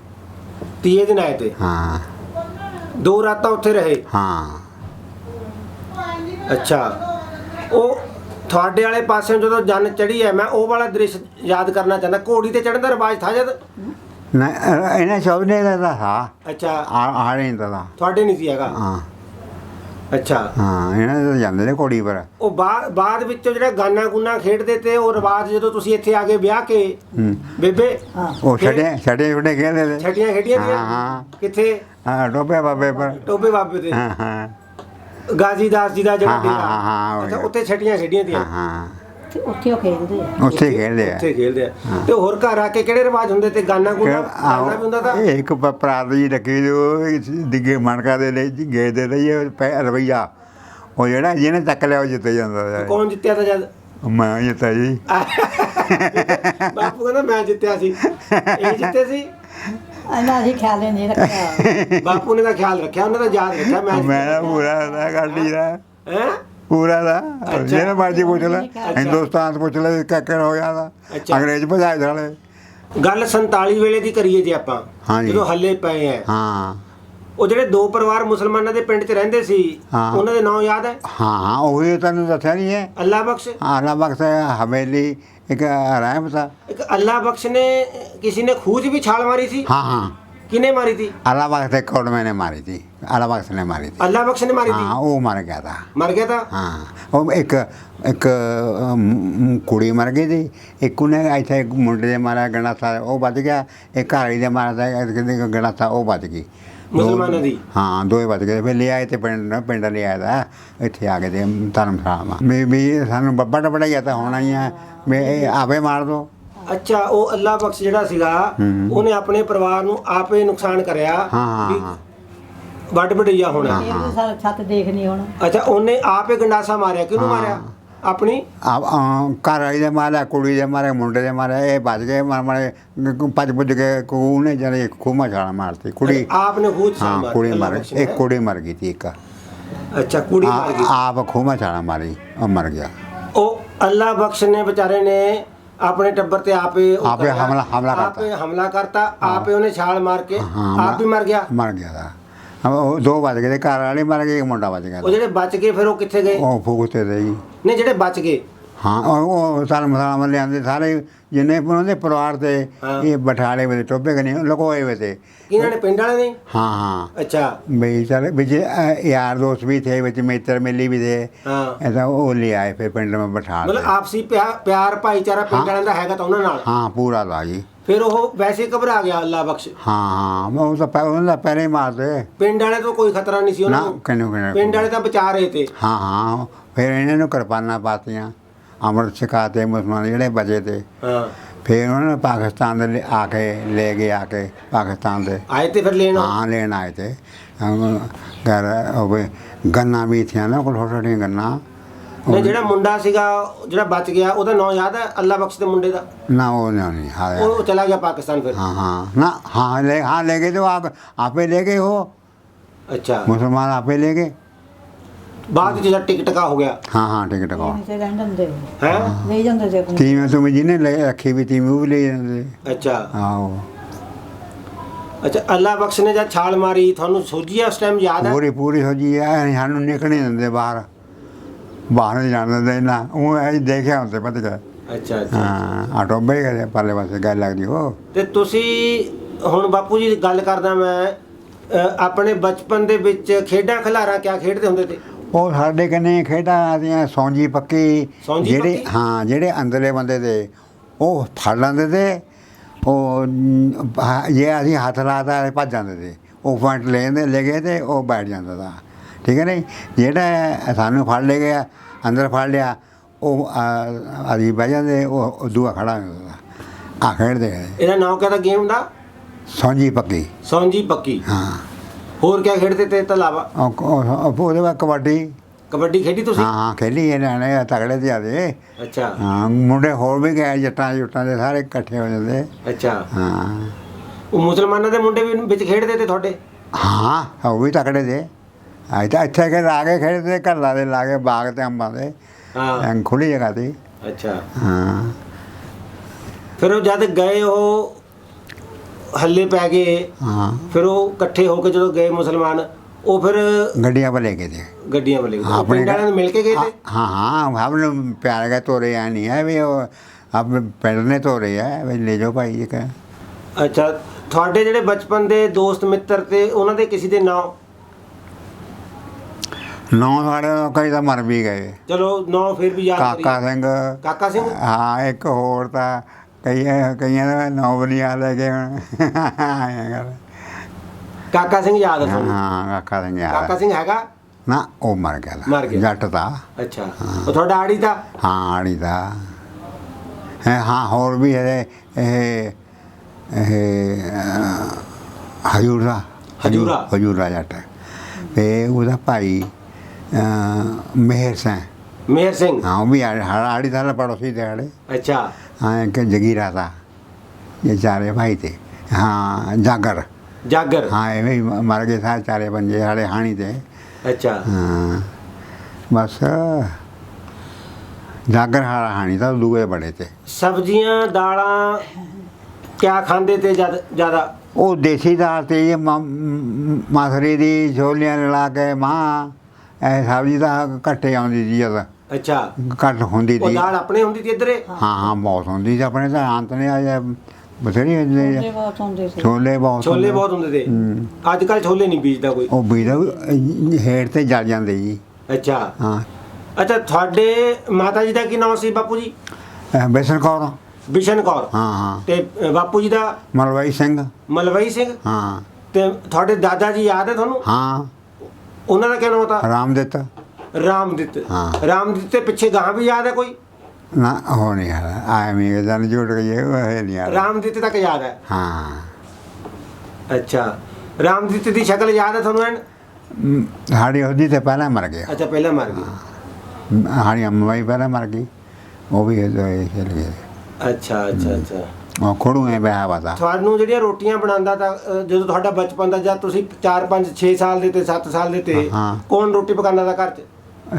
30 ਦਿਨ ਆਏ ਤੇ। ਹਾਂ। ਦੋ ਰਾਤਾਂ ਉੱਥੇ ਰਹੇ। ਹਾਂ। ਅੱਛਾ। ਉਹ ਤੁਹਾਡੇ ਵਾਲੇ ਪਾਸੇ ਜਦੋਂ ਜਨ ਚੜੀ ਹੈ ਮੈਂ ਉਹ ਵਾਲਾ ਦ੍ਰਿਸ਼ ਯਾਦ ਕਰਨਾ ਚਾਹੁੰਦਾ। ਘੋੜੀ ਤੇ ਚੜਨ ਦਾ ਰਿਵਾਜ ਥਾ ਜਦ? ਨਾ ਇਹਨਾਂ ਸਭ ਨੇ ਦਾ ਹਾਂ ਅੱਛਾ। ਆ ਆ ਨਹੀਂ ਦਾ ਤੁਹਾਡੇ ਨਹੀਂ ਸੀ ਹੈਗਾ? ਹਾਂ। ਅੱਛਾ। ਹਾਂ ਇਹਨਾਂ ਦੇ ਤਾਂ ਜਾਂਦੇ ਨੇ ਕੋੜੀ ਪਰ। ਉਹ ਬਾਅਦ ਬਾਅਦ ਵਿੱਚੋਂ ਜਿਹੜਾ ਗਾਨਾ ਗੁੰਨਾ ਖੇਡਦੇ ਤੇ ਉਹ ਰਿਵਾਜ ਜਦੋਂ ਤੁਸੀਂ ਇੱਥੇ ਆ ਕੇ ਵਿਆਹ ਕੇ ਹੂੰ। ਬੇਬੇ ਹਾਂ। ਉਹ ਫਿਰ- ਛੜੇ ਛੜੇ ਛੜੇ ਖੇਡਦੇ ਨੇ ਛਟੀਆਂ ਖੇਡੀਆਂ ਦੀਆਂ? ਹਾਂ। ਕਿੱਥੇ? ਹਾਂ ਡੋਬੇ ਬਾਬੇ ਪਰ। ਟੋਬੇ ਬਾਬੇ ਤੇ। ਹਾਂ ਹਾਂ। ਗਾਜ਼ੀ ਦਾਸ ਜੀ ਦਾ ਜਿਹੜਾ ਹਾਂ, ਹਾਂ, ਹਾਂ, ਹਾਂ, ਉਹ ਅੱਛਾ। ਉੱਥੇ ਛਟੀਆਂ ਖੇਡੀਆਂ ਦੀਆਂ। ਹਾਂ ਤੇ ਉੱਥੇ ਉਹ ਖੇਡਦੇ ਆ। ਉੱਥੇ ਖੇਡਦੇ ਆ। ਉੱਥੇ ਖੇਡਦੇ ਆ। ਤੇ ਹੋਰ ਘਰ ਆ ਕੇ ਕਿਹੜੇ ਰਿਵਾਜ ਹੁੰਦੇ ਤੇ ਗਾਨਾ ਗੁੰਨਾ ਗਾਨਾ ਵੀ ਹੁੰਦਾ ਤਾਂ? ਇਹ ਇੱਕ ਪ- ਪਰਾਤ ਜੀ ਰੱਖੀ ਜੋ ਡਿੱਗੇ ਮਣਕਾ ਦੇ ਲਈ ਗੇ ਦੇ ਲਈ ਉਹ ਜਿਹੜਾ ਜਿਹਨੇ ਚੱਕ ਲਿਆ ਉਹ ਜਿੱਤ ਜਾਂਦਾ ਹੈ। ਕੌਣ ਜਿੱਤਿਆ ਤਾਂ ਜਦ? ਮੈਂ ਜਿੱਤਾ ਜੀ। ਬਾਪੂ ਕਹਿੰਦਾ ਮੈਂ ਜਿੱਤਿਆ ਸੀ। ਇਹ ਜਿੱਤੇ ਸੀ? ਇਹਨਾਂ ਅਸੀਂ ਖਿਆਲ ਹੀ ਨਹੀਂ ਰੱਖਿਆ। ਬਾਪੂ ਨੇ ਤਾਂ ਖਿਆਲ ਰੱਖਿਆ ਉਹਨੇ ਤਾਂ ਯਾਦ ਰੱਖਿਆ ਮੈਂ ਮੈਂ ਤਾਂ ਪੂਰਾ ਦਾ ਗੱਡੀ ਦਾ। ਹੈ? ਪੂਰਾ ਦਾ। ਜਿਹਨੇ ਮਰਜ਼ੀ ਪੁੱਛ ਲੈ। ਹਿੰਦੁਸਤਾਨ ਤੋਂ ਪੁੱਛ ਲੈ ਕੱਕਰ ਹੋ ਗਿਆ ਦਾ। ਅੱਛਾ। ਅੰਗਰੇਜ਼ ਭਜਾਏ ਜਾਲੇ ਗੱਲ 47 ਵੇਲੇ ਦੀ ਕਰੀਏ ਜੇ ਆਪਾਂ ਹਾਂਜੀ। ਜਦੋਂ ਹੱਲੇ ਪਏ ਆ ਹਾਂ। ਉਹ ਜਿਹੜੇ ਦੋ ਪਰਿਵਾਰ ਮੁਸਲਮਾਨਾਂ ਦੇ ਪਿੰਡ 'ਚ ਰਹਿੰਦੇ ਸੀ ਹਾਂ। ਉਹਨਾਂ ਦੇ ਨਾਂ ਯਾਦ ਹੈ ਹਾਂ ਹਾਂ ਉਹੀ ਤੈਨੂੰ ਦੱਸਿਆ ਨਹੀਂ ਹੈ ਅੱਲਾ ਬਖਸ਼ ਆਲਾ ਬਖਤ ਹਵੇਲੀ ਇੱਕ ਰਹਿਮਤਾ ਇੱਕ ਅੱਲਾ ਬਖਸ਼ ਨੇ ਕਿਸੇ ਨੇ ਖੂਜ ਵੀ ਛਾਲ ਮਾਰੀ ਸੀ? ਹਾਂ ਹਾਂ। ਕਿਨੇ ਮਾਰੀ ਸੀ? ਆਲਾ ਬਖਤ ਕੋਡ ਮੈਨੇ ਮਾਰੀ ਥੀ ਆਲਾ ਬਖਤ ਨੇ ਮਾਰੀ ਥੀ ਅੱਲਾ ਬਖਸ਼ ਨੇ ਮਾਰੀ ਹਾਂ ਸੀ ਉਹ ਮਰ ਗਿਆ था ਮਰ ਗਿਆ ਤਾਂ? ਹਾਂ। ਉਹ ਇੱਕ ਇੱਕ ਕੁੜੀ ਮਰ ਗਈ ਸੀ। ਇੱਕ ਉਹਨੇ ਇੱਥੇ ਇੱਕ ਮੁੰਡੇ ਦੇ ਮਾਰਿਆ ਗਣਾਸਾ ਉਹ ਬਚ ਗਿਆ। ਇੱਕ ਘਰ ਵਾਲੀ ਦੇ ਮਾਰਿਆ ਤਾਂ ਗਣਾਸਾ ਉਹ ਬਚ ਗਈ। ਦੋ- ਮੁਸਲਮਾਨਾਂ ਦੀ? ਹਾਂ ਦੋਏ ਬਚ ਗਏ। ਫਿਰ ਲੈ ਆਏ ਤੇ ਪਿੰਡ ਪਿੰਡ ਲੈ ਆਇਆ ਤਾ। ਇੱਥੇ ਆ ਕੇ ਤੇ ਧਰਮਸ਼ਾਲਾ ਮੇ। ਵੀ ਸਾਨੂੰ ਬੱਬਾ ਟਪੜਾ ਗਿਆ ਤਾਂ ਹੋਣਾ ਹੀ ਆ ਵੀ ਇਹ ਆਪੇ ਮਾਰ ਦੋ। ਅੱਛਾ ਉਹ ਅੱਲਾ ਬਖਸ਼ ਜਿਹੜਾ ਸੀਗਾ। ਉਹਨੇ ਆਪਣੇ ਪਰਿਵਾਰ ਨੂੰ ਆਪੇ ਨੁਕਸਾਨ ਕਰਿਆ ਹਾਂ ਹਾਂ ਵੀ ਹਾਂ ਵੱਡ ਵਡਈਆ ਹੋਣਾ। ਇਹ ਵੀ ਸਾਰਾ ਛੱਤ ਦੇਖਣੀ ਹੁਣ। ਅੱਛਾ ਉਹਨੇ ਆਪੇ ਗੰਡਾਸਾ ਮਾਰਿਆ। ਕਿਹਨੂੰ। ਮਾਰਿਆ? ਆਪਣੀ? ਆ ਆ, ਘਰ ਵਾਲੀ ਦੇ ਮਾਰਿਆ ਕੁੜੀ ਦੇ ਮਾਰਿਆ ਮੁੰਡੇ ਦੇ ਮਾਰਿਆ ਇਹ ਬਚ ਗਏ ਮਰ ਮਰੇ ਭੱਜ ਭੁੱਜ ਕੇ ਉਹਨੇ ਜਰੇ ਖੂਮਾ ਛਾਲਾ ਮਾਰਤੀ। ਕੁੜੀ ਆਪ ਨੇ ਖੂਜ ਛਾਲ ਹਾਂ ਮਾਰੀ ਕੁੜੀ ਮਰ ਨੇ। ਇੱਕ ਕੁੜੀ ਮਰ ਗਈ ਸੀ ਇੱਕ। ਅੱਛਾ ਕੁੜੀ ਮਰ ਗਈ। ਆਪ ਖੂਮਾ ਛਾਲਾ ਮਾਰੀ ਉਹ ਮਰ ਗਿਆ। ਉਹ ਅੱਲਾ ਬਖਸ਼ ਨੇ ਵਿਚਾਰੇ ਨੇ ਆਪਣੇ ਟੱਬਰ ਤੇ ਆਪੇ ਉਹ ਆਪੇ ਕਰਿਆ, ਹਮਲਾ- ਹਮਲਾ ਕਰਤਾ। ਆਪੇ ਹਮਲਾ ਕਰਤਾ ਆਪੇ ਉਹਨੇ ਛਾਲ ਮਾਰ ਕੇ ਹਾਂ, ਆਪ ਵੀ ਮਰ ਗਿਆ। ਮਰ ਗਿਆ ਦਾ ਉਹ ਦੋ ਬਚ ਗਏ ਤੇ ਘਰ ਵਾਲੀ ਮਰ ਇੱਕ ਮੁੰਡਾ ਬਚ ਗਿਆ ਉਹ ਜਿਹੜੇ ਬਚ ਗਏ ਫਿਰ ਉਹ ਕਿੱਥੇ ਗਏ? ਉਹ ਫੂਕਤੇ ਤੇ ਜੀ ਨਹੀਂ ਜਿਹੜੇ ਬਚ ਗਏ। ਹਾਂ ਉਹ ਸਾਲ ਮਸਾਲਾ ਮਲੇ ਆਂਦੇ ਸਾਰੇ ਜਿੰਨੇ ਉਹਨਾਂ ਦੇ ਪਰਿਵਾਰ ਤੇ ਇਹ ਬਠਾਲੇ ਵੇ ਟੋਬੇ ਕਨੇ ਲਕੋਏ ਵੇ ਤੇ। ਇਹਨਾਂ ਨੇ ਪਿੰਡ ਵਾਲੇ ਨੇ ਹਾਂ ਹਾਂ। ਅੱਛਾ। ਮੇਰੀ ਸਾਰੇ ਵਿੱਚ ਯਾਰ ਦੋਸਤ ਵੀ ਥੇ ਵਿੱਚ ਮਿੱਤਰ ਮਿਲੀ ਵੀ ਥੇ ਐਸਾ ਉਹ ਲੈ ਆਏ ਫਿਰ ਪਿੰਡ ਮੈਂ ਬਠਾਲ ਮਤਲਬ ਆਪਸੀ ਪਿਆਰ ਭਾਈਚਾਰਾ ਪਿੰਡ ਵਾਲਿਆਂ ਦਾ ਹੈਗਾ ਤਾਂ ਉਹਨਾਂ ਨਾਲ? ਹਾਂ ਪੂਰਾ ਦਾ ਜੀ। ਫਿਰ ਉਹ ਵੈਸੇ ਘਬਰਾ ਗਿਆ ਅੱਲਾ ਬਖਸ਼। ਹਾਂ ਮੈਂ ਉਹ ਤਾਂ ਪਹਿਲਾਂ ਦਾ ਪਹਿਲੇ ਮਾਰਦੇ ਪਿੰਡ ਵਾਲੇ ਤੋਂ ਕੋਈ ਖਤਰਾ ਨਹੀਂ ਸੀ ਉਹਨਾਂ ਨੂੰ? ਪਿੰਡ ਵਾਲੇ ਤਾਂ ਵਿਚਾਰ ਰਹੇ ਤੇ। ਹਾਂ ਹਾਂ। ਫਿਰ ਇਹਨਾਂ ਨੂੰ ਕਿਰਪਾਨਾਂ ਪਾਤੀਆਂ। पातियाँ अमृत सिखाते मुसलमान ਜਿਹੜੇ ਬਚੇ ਤੇ ਹਾਂ ਫਿਰ ਉਹਨਾਂ ਨੇ ਪਾਕਿਸਤਾਨ ਦੇ ਲਿ- ਆ ਕੇ ਲੈ ਗਏ ਆ ਕੇ ਪਾਕਿਸਤਾਨ ਦੇ ਆਏ ਤੇ ਫਿਰ ਲੈਣ ਹਾਂ ਲੈਣ ਆਏ ਤੇ ਅਮ, ਘਰ ਉਹ ਵੀ ਗੰਨਾ ਵੀ ਥੀਆਂ ਨਾ ਕੋਲ ਛੋਟੇ ਛੋਟੇ ਗੰਨਾ ਨੇ ਜਿਹੜਾ ਮੁੰਡਾ ਸੀਗਾ ਜਿਹੜਾ ਬਚ ਗਿਆ ਉਹਦਾ ਨਾਂ ਯਾਦ ਹੈ ਅੱਲਾ ਬਖਸ਼ ਦੇ ਮੁੰਡੇ ਦਾ ਨਾ ਉਹ ਨਹੀਂ ਹਾਂ ਉਹ ਚਲਾ ਗਿਆ ਪਾਕਿਸਤਾਨ ਫਿਰ हाँ हाँ ना हाँ ले हाँ ले गए तो आप आपे ले गए हो ਅੱਛਾ मुसलमान आपे ले गए ਬਾਅਦ ਵਿੱਚ ਜਦ ਹੋ ਗਿਆ। ਹਾਂ ਹਾਂ ਟਿਕਟ ਕੋ। ਤੇ ਰਹਿਣ ਦਿੰਦੇ ਹੋ। ਹੈ? ਲੈ ਜਾਂਦੇ ਤੇ ਆਪਣੀ ਤੀਵੇਂ ਤੁਵੇਂ ਜਿਹਨੇ ਲੈ ਰੱਖੀ ਵੀ ਤੀਵੇਂ ਉਹ ਵੀ ਲੈ ਜਾਂਦੇ। ਅੱਛਾ। ਆਹੋ। ਅੱਛਾ ਅੱਲਾ ਬਖਸ਼ ਨੇ ਜਦ ਛਾਲ ਮਾਰੀ ਤੁਹਾਨੂੰ ਸੋਝੀ ਆ ਉਸ ਟਾਈਮ ਯਾਦ ਹੈ? ਪੂਰੀ ਪੂਰੀ ਹੋ ਜੀ ਸਾਨੂੰ ਨਿਕਲਣੇ ਦਿੰਦੇ ਬਾਹਰ। ਬਾਹਰ ਨਹੀਂ ਜਾਣ ਦਿੰਦੇ ਨਾ ਉਹ ਐ ਦੇਖਿਆ ਹੁੰਦੇ ਪਤਾ ਕਿਆ ਅੱਛਾ ਅੱਛਾ। ਹਾਂ ਆਟੋ ਬੇ ਕਰੇ ਪਾਲੇ ਪਾਸੇ ਗੱਲ ਲੱਗਦੀ ਹੋ ਤੇ ਤੁਸੀਂ ਹੁਣ ਬਾਪੂ ਜੀ ਗੱਲ ਕਰਦਾ ਮੈਂ ਅ, ਆਪਣੇ ਬਚਪਨ ਦੇ ਵਿੱਚ ਖੇਡਾਂ ਖਿਲਾਰਾਂ ਕਿਆ ਖੇਡਦੇ ਹੁੰਦੇ ਉਹ ਸਾਡੇ ਕਨੇ ਖੇਡਾਂ ਆਦੀਆਂ ਸੌਂਜੀ ਪੱਕੀ ਸੌਂਜੀ ਜਿਹੜੇ ਪੱਕੀ? ਹਾਂ ਜਿਹੜੇ ਅੰਦਰਲੇ ਬੰਦੇ ਤੇ ਉਹ ਫੜ ਲੈਂਦੇ ਤੇ ਉਹ ਹ- ਜੇ ਅਸੀਂ ਹੱਥ ਲਾਤਾ ਤੇ ਭੱਜ ਜਾਂਦੇ ਤੇ ਉਹ ਪੁਆਇੰਟ ਲੈ ਜਾਂਦੇ ਲੈ ਗਏ ਤੇ ਉਹ ਬੈਠ ਜਾਂਦਾ ਤਾ। ਠੀਕ ਹੈ ਨਹੀਂ? ਜਿਹੜਾ ਸਾਨੂੰ ਫੜ ਲੈ ਗਿਆ ਅੰਦਰ ਫੜ ਲਿਆ ਉਹ ਆ- ਅਸੀਂ ਬਹਿ ਜਾਂਦੇ ਉਹ ਉਹ ਦੂਆ ਖੜਾ ਹੋ ਜਾਂਦਾ ਆ ਖੇਡਦੇ। ਇਹਦਾ ਨਾਮ ਕਿਆ ਦਾ ਗੇਮ ਦਾ ਸੌਂਜੀ ਪੱਕੀ। ਸੌਂਜੀ ਪੱਕੀ। ਹਾਂ। ਹੋਰ ਕਿਆ ਖੇਡਦੇ ਤੇ ਇਹ ਤੋਂ ਇਲਾਵਾ? ਉਹ- ਉਹ- ਉਹ- ਉਹਦੇ ਬਾਅਦ ਕਬੱਡੀ। ਕਬੱਡੀ ਖੇਡੀ ਤੁਸੀਂ? ਹਾਂ ਹਾਂ ਖੇਲੀ ਇਹਨਾਂ ਨੇ ਤਗੜੇ ਤੇ ਆਦੇ ਅੱਛਾ। ਹਾਂ ਮੁੰਡੇ ਹੋਰ ਵੀ ਗਏ ਜੱਟਾਂ ਜੁੱਟਾਂ ਦੇ ਸਾਰੇ ਇਕੱਠੇ ਹੋ ਜਾਂਦੇ। ਅੱਛਾ। ਹਾਂ। ਉਹ ਮੁਸਲਮਾਨਾਂ ਦੇ ਮੁੰਡੇ ਵੀ ਵਿੱਚ ਖੇਡਦੇ ਤੇ ਤੁਹਾਡੇ? ਹਾਂ ਉਹ ਵੀ ਤਕੜੇ ਦੇ। ਅੱਜ ਤਾਂ ਇੱਥੇ ਕੇ ਲਾਗੇ ਖੇਡਦੇ ਘਰਾਂ ਦੇ ਲਾਗੇ ਬਾਗ ਤੇ ਅੰਬਾਂ ਦੇ। ਹਾਂ। ਖੁੱਲੀ ਜਗ੍ਹਾ ਤੇ। ਅੱਛਾ। ਹਾਂ। ਫਿਰ ਉਹ ਜਦ ਗਏ ਉਹ ਹੱਲੇ ਪੈ ਗਏ ਹਾਂ ਫਿਰ ਉਹ ਇਕੱਠੇ ਹੋ ਕੇ ਜਦੋਂ ਗਏ ਮੁਸਲਮਾਨ ਉਹ ਫਿਰ ਗੱਡੀਆਂ ਪਰ ਲੈ ਕੇ ਤੇ ਗੱਡੀਆਂ ਵਾਲੇ हाँ, अपने ਪਿੰਡ ਵਾਲਿਆਂ ਨੂੰ ਮਿਲ ਕੇ ਗਏ ਤੇ हाँ हाँ हम लोग प्यार का तोड़े यहाँ नहीं है भी वो अब पहले तोड़े है भाई ले जाओ भाई ये क्या ਅੱਛਾ ਤੁਹਾਡੇ ਜਿਹੜੇ ਬਚਪਨ ਦੇ ਦੋਸਤ ਮਿੱਤਰ ਤੇ ਉਹਨਾਂ ਦੇ ਕਿਸੇ ਦੇ ਨਾਂ नौ साढ़े नौ कई तो मर भी गए ਚਲੋ ਨਾਂ ਫਿਰ ਵੀ ਯਾਦ ਕਾਕਾ ਕਰੀਏ ਸਿੰਘ ਕਾਕਾ ਸਿੰਘ ਹਾਂ ਇੱਕ ਹੋਰ ਤਾਂ ਕਈਆਂ ਕਈਆਂ ਦਾ ਹੁਣ ਐਂ ਕਰ। ਕਾਕਾ ਸਿੰਘ ਯਾਦ ਹੈ ਤੁਹਾਨੂੰ ਹਾਂ ਕਾਕਾ ਸਿੰਘ ਯਾਦ ਕਾਕਾ। ਸਿੰਘ ਹੈਗਾ ਨਾ ਉਹ ਮਰ ਗਿਆ ਤਾ। ਮਰ ਗਿਆ। ਜੱਟ ਦਾ ਅੱਛਾ ਉਹ ਤੁਹਾਡਾ ਆੜੀ ਦਾ ਹਾਂ ਆੜੀ ਦਾ ਹੈ ਹਾਂ ਹੋਰ ਵੀ ਹੈ ਇਹ ਇਹ ਅਹ, ਹਜੂਰਾ ਹਜੂਰਾ। ਹਜੂਰਾ ਜੱਟ ਤੇ ਉਹਦਾ ਭਾਈ ਅਹ, ਮਿਹਰ ਸਿੰਘ ਮੇਹਰ ਸਿੰਘ ਹਾਂ ਉਹ ਵੀ ਆੜੀ ਆੜੀ ਦਾ ਪੜੋਸੀ ਤੇ ਆੜੇ ਅੱਛਾ हाँ एक जगीरा था ये चारे भाई थे हाँ जागर ਜਾਗਰ हाँ ये भी मर गए था चारे पंजे साढ़े हाणी थे ਅੱਛਾ हाँ बस जागर हारा हाणी था दूए बड़े थे ਸਬਜ਼ੀਆਂ ਦਾਲਾਂ ਕਿਆ ਖਾਂਦੇ ਤੇ ਜਦ ਜ਼ਿਆਦਾ ਉਹ ਦੇਸੀ ਦਾਲ ਤੇ ਇਹ ਮਾਸਰੀ ਦੀ ਛੋਲੀਆਂ ਰਲਾ ਕੇ ਮਾਂ ਇਹ ਸਬਜ਼ੀ ਤਾਂ ਘੱਟੇ ਆਉਂਦੀ ਸੀ ਜਦ ਅੱਛਾ। ਘੱਟ ਹੁੰਦੀ ਉਹ ਸੀ। ਦਾਲ ਆਪਣੇ ਹੁੰਦੀ ਤੀ ਇੱਧਰੇ? ਹਾਂ ਹਾਂ ਬਹੁਤ ਹੁੰਦੀ ਸੀ ਆਪਣੇ ਤਾਂ ਅੰਤ ਨੇ ਆ ਬਥੇਰੀ ਹੁੰਦੀ ਛੋਲੇ ਸੀ। ਬਹੁਤ ਹੁੰਦੇ ਸੀ। ਛੋਲੇ ਬਹੁਤ ਛੋਲੇ ਹੁੰਦੇ। ਬਹੁਤ ਹੁੰਦੇ ਤੇ ਹੂੰ। ਅੱਜ ਕੱਲ ਛੋਲੇ ਨਹੀਂ ਬੀਜਦਾ ਕੋਈ। ਉਹ ਵੀਰਾ ਹੇਠ ਤੇ ਜਲ ਜਾਂਦੇ ਜੀ। ਅੱਛਾ। ਹਾਂ। ਅੱਛਾ ਤੁਹਾਡੇ ਮਾਤਾ ਜੀ ਦਾ ਕੀ ਨਾਮ ਸੀ ਬਾਪੂ ਜੀ? ਅਹ ਬੇਸਨ ਕੌਰ। ਬਿਸ਼ਨ ਕੌਰ। ਹਾਂ ਹਾਂ। ਤੇ ਅ, ਬਾਪੂ ਜੀ ਦਾ? ਮਲਵਾਈ ਸਿੰਘ। ਮਲਵਈ ਸਿੰਘ? ਹਾਂ। ਤੇ ਤੁਹਾਡੇ ਦਾਦਾ ਜੀ ਯਾਦ ਹੈ ਤੁਹਾਨੂੰ? ਹਾਂ। ਉਹਨਾਂ ਦਾ ਕੀ ਨਾਮ था ਰਾਮਦਿੱਤ। ਰਾਮਦਿੱਤ। ਹਾਂ। ਰਾਮਦਿੱਤ ਦੇ ਪਿੱਛੇ ਗਾਂ ਵੀ ਯਾਦ ਹੈ ਕੋਈ? ਨਾ ਹੋ ਨਹੀਂ ਆ ਆਇਆ ਮੀ ਜਨ ਜੁੜ ਗਈ ਉਹ ਹੈ ਨਹੀਂ ਆ ਰਾਮਦਿੱਤ ਤੱਕ ਯਾਦ ਹੈ? ਹਾਂ। ਅੱਛਾ। ਰਾਮਦਿੱਤ ਦੀ ਸ਼ਕਲ ਯਾਦ ਹੈ ਤੁਹਾਨੂੰ ਐਨ? ਸਾਡੀ ਉਹਦੀ ਤੇ ਪਹਿਲਾਂ ਮਰ ਗਿਆ। ਅੱਛਾ ਪਹਿਲਾਂ ਮਰ ਗਈ। ਸਾਡੀ ਅੰਮਾਈ ਪਹਿਲਾਂ ਮਰ ਗਈ ਉਹ ਵੀ ਇਹ ਚਲ ਗਏ ਅੱਛਾ ਅੱਛਾ ਅੱਛਾ। ਉਹ ਖੜੂ ਐ ਬਿਆ ਪਤਾ ਤੁਹਾਨੂੰ ਜਿਹੜੀਆਂ ਰੋਟੀਆਂ ਬਣਾਉਂਦਾ ਤਾਂ ਅ, ਜਦੋਂ ਤੁਹਾਡਾ ਬਚਪਨ ਦਾ ਜਦ ਤੁਸੀਂ 4 5 6 ਸਾਲ ਦੇ ਤੇ 7 ਸਾਲ ਦੇ ਤੇ ਹਾਂ। ਕੌਣ ਰੋਟੀ ਪਕਾਉਂਦਾ ਦਾ ਘਰ 'ਚ?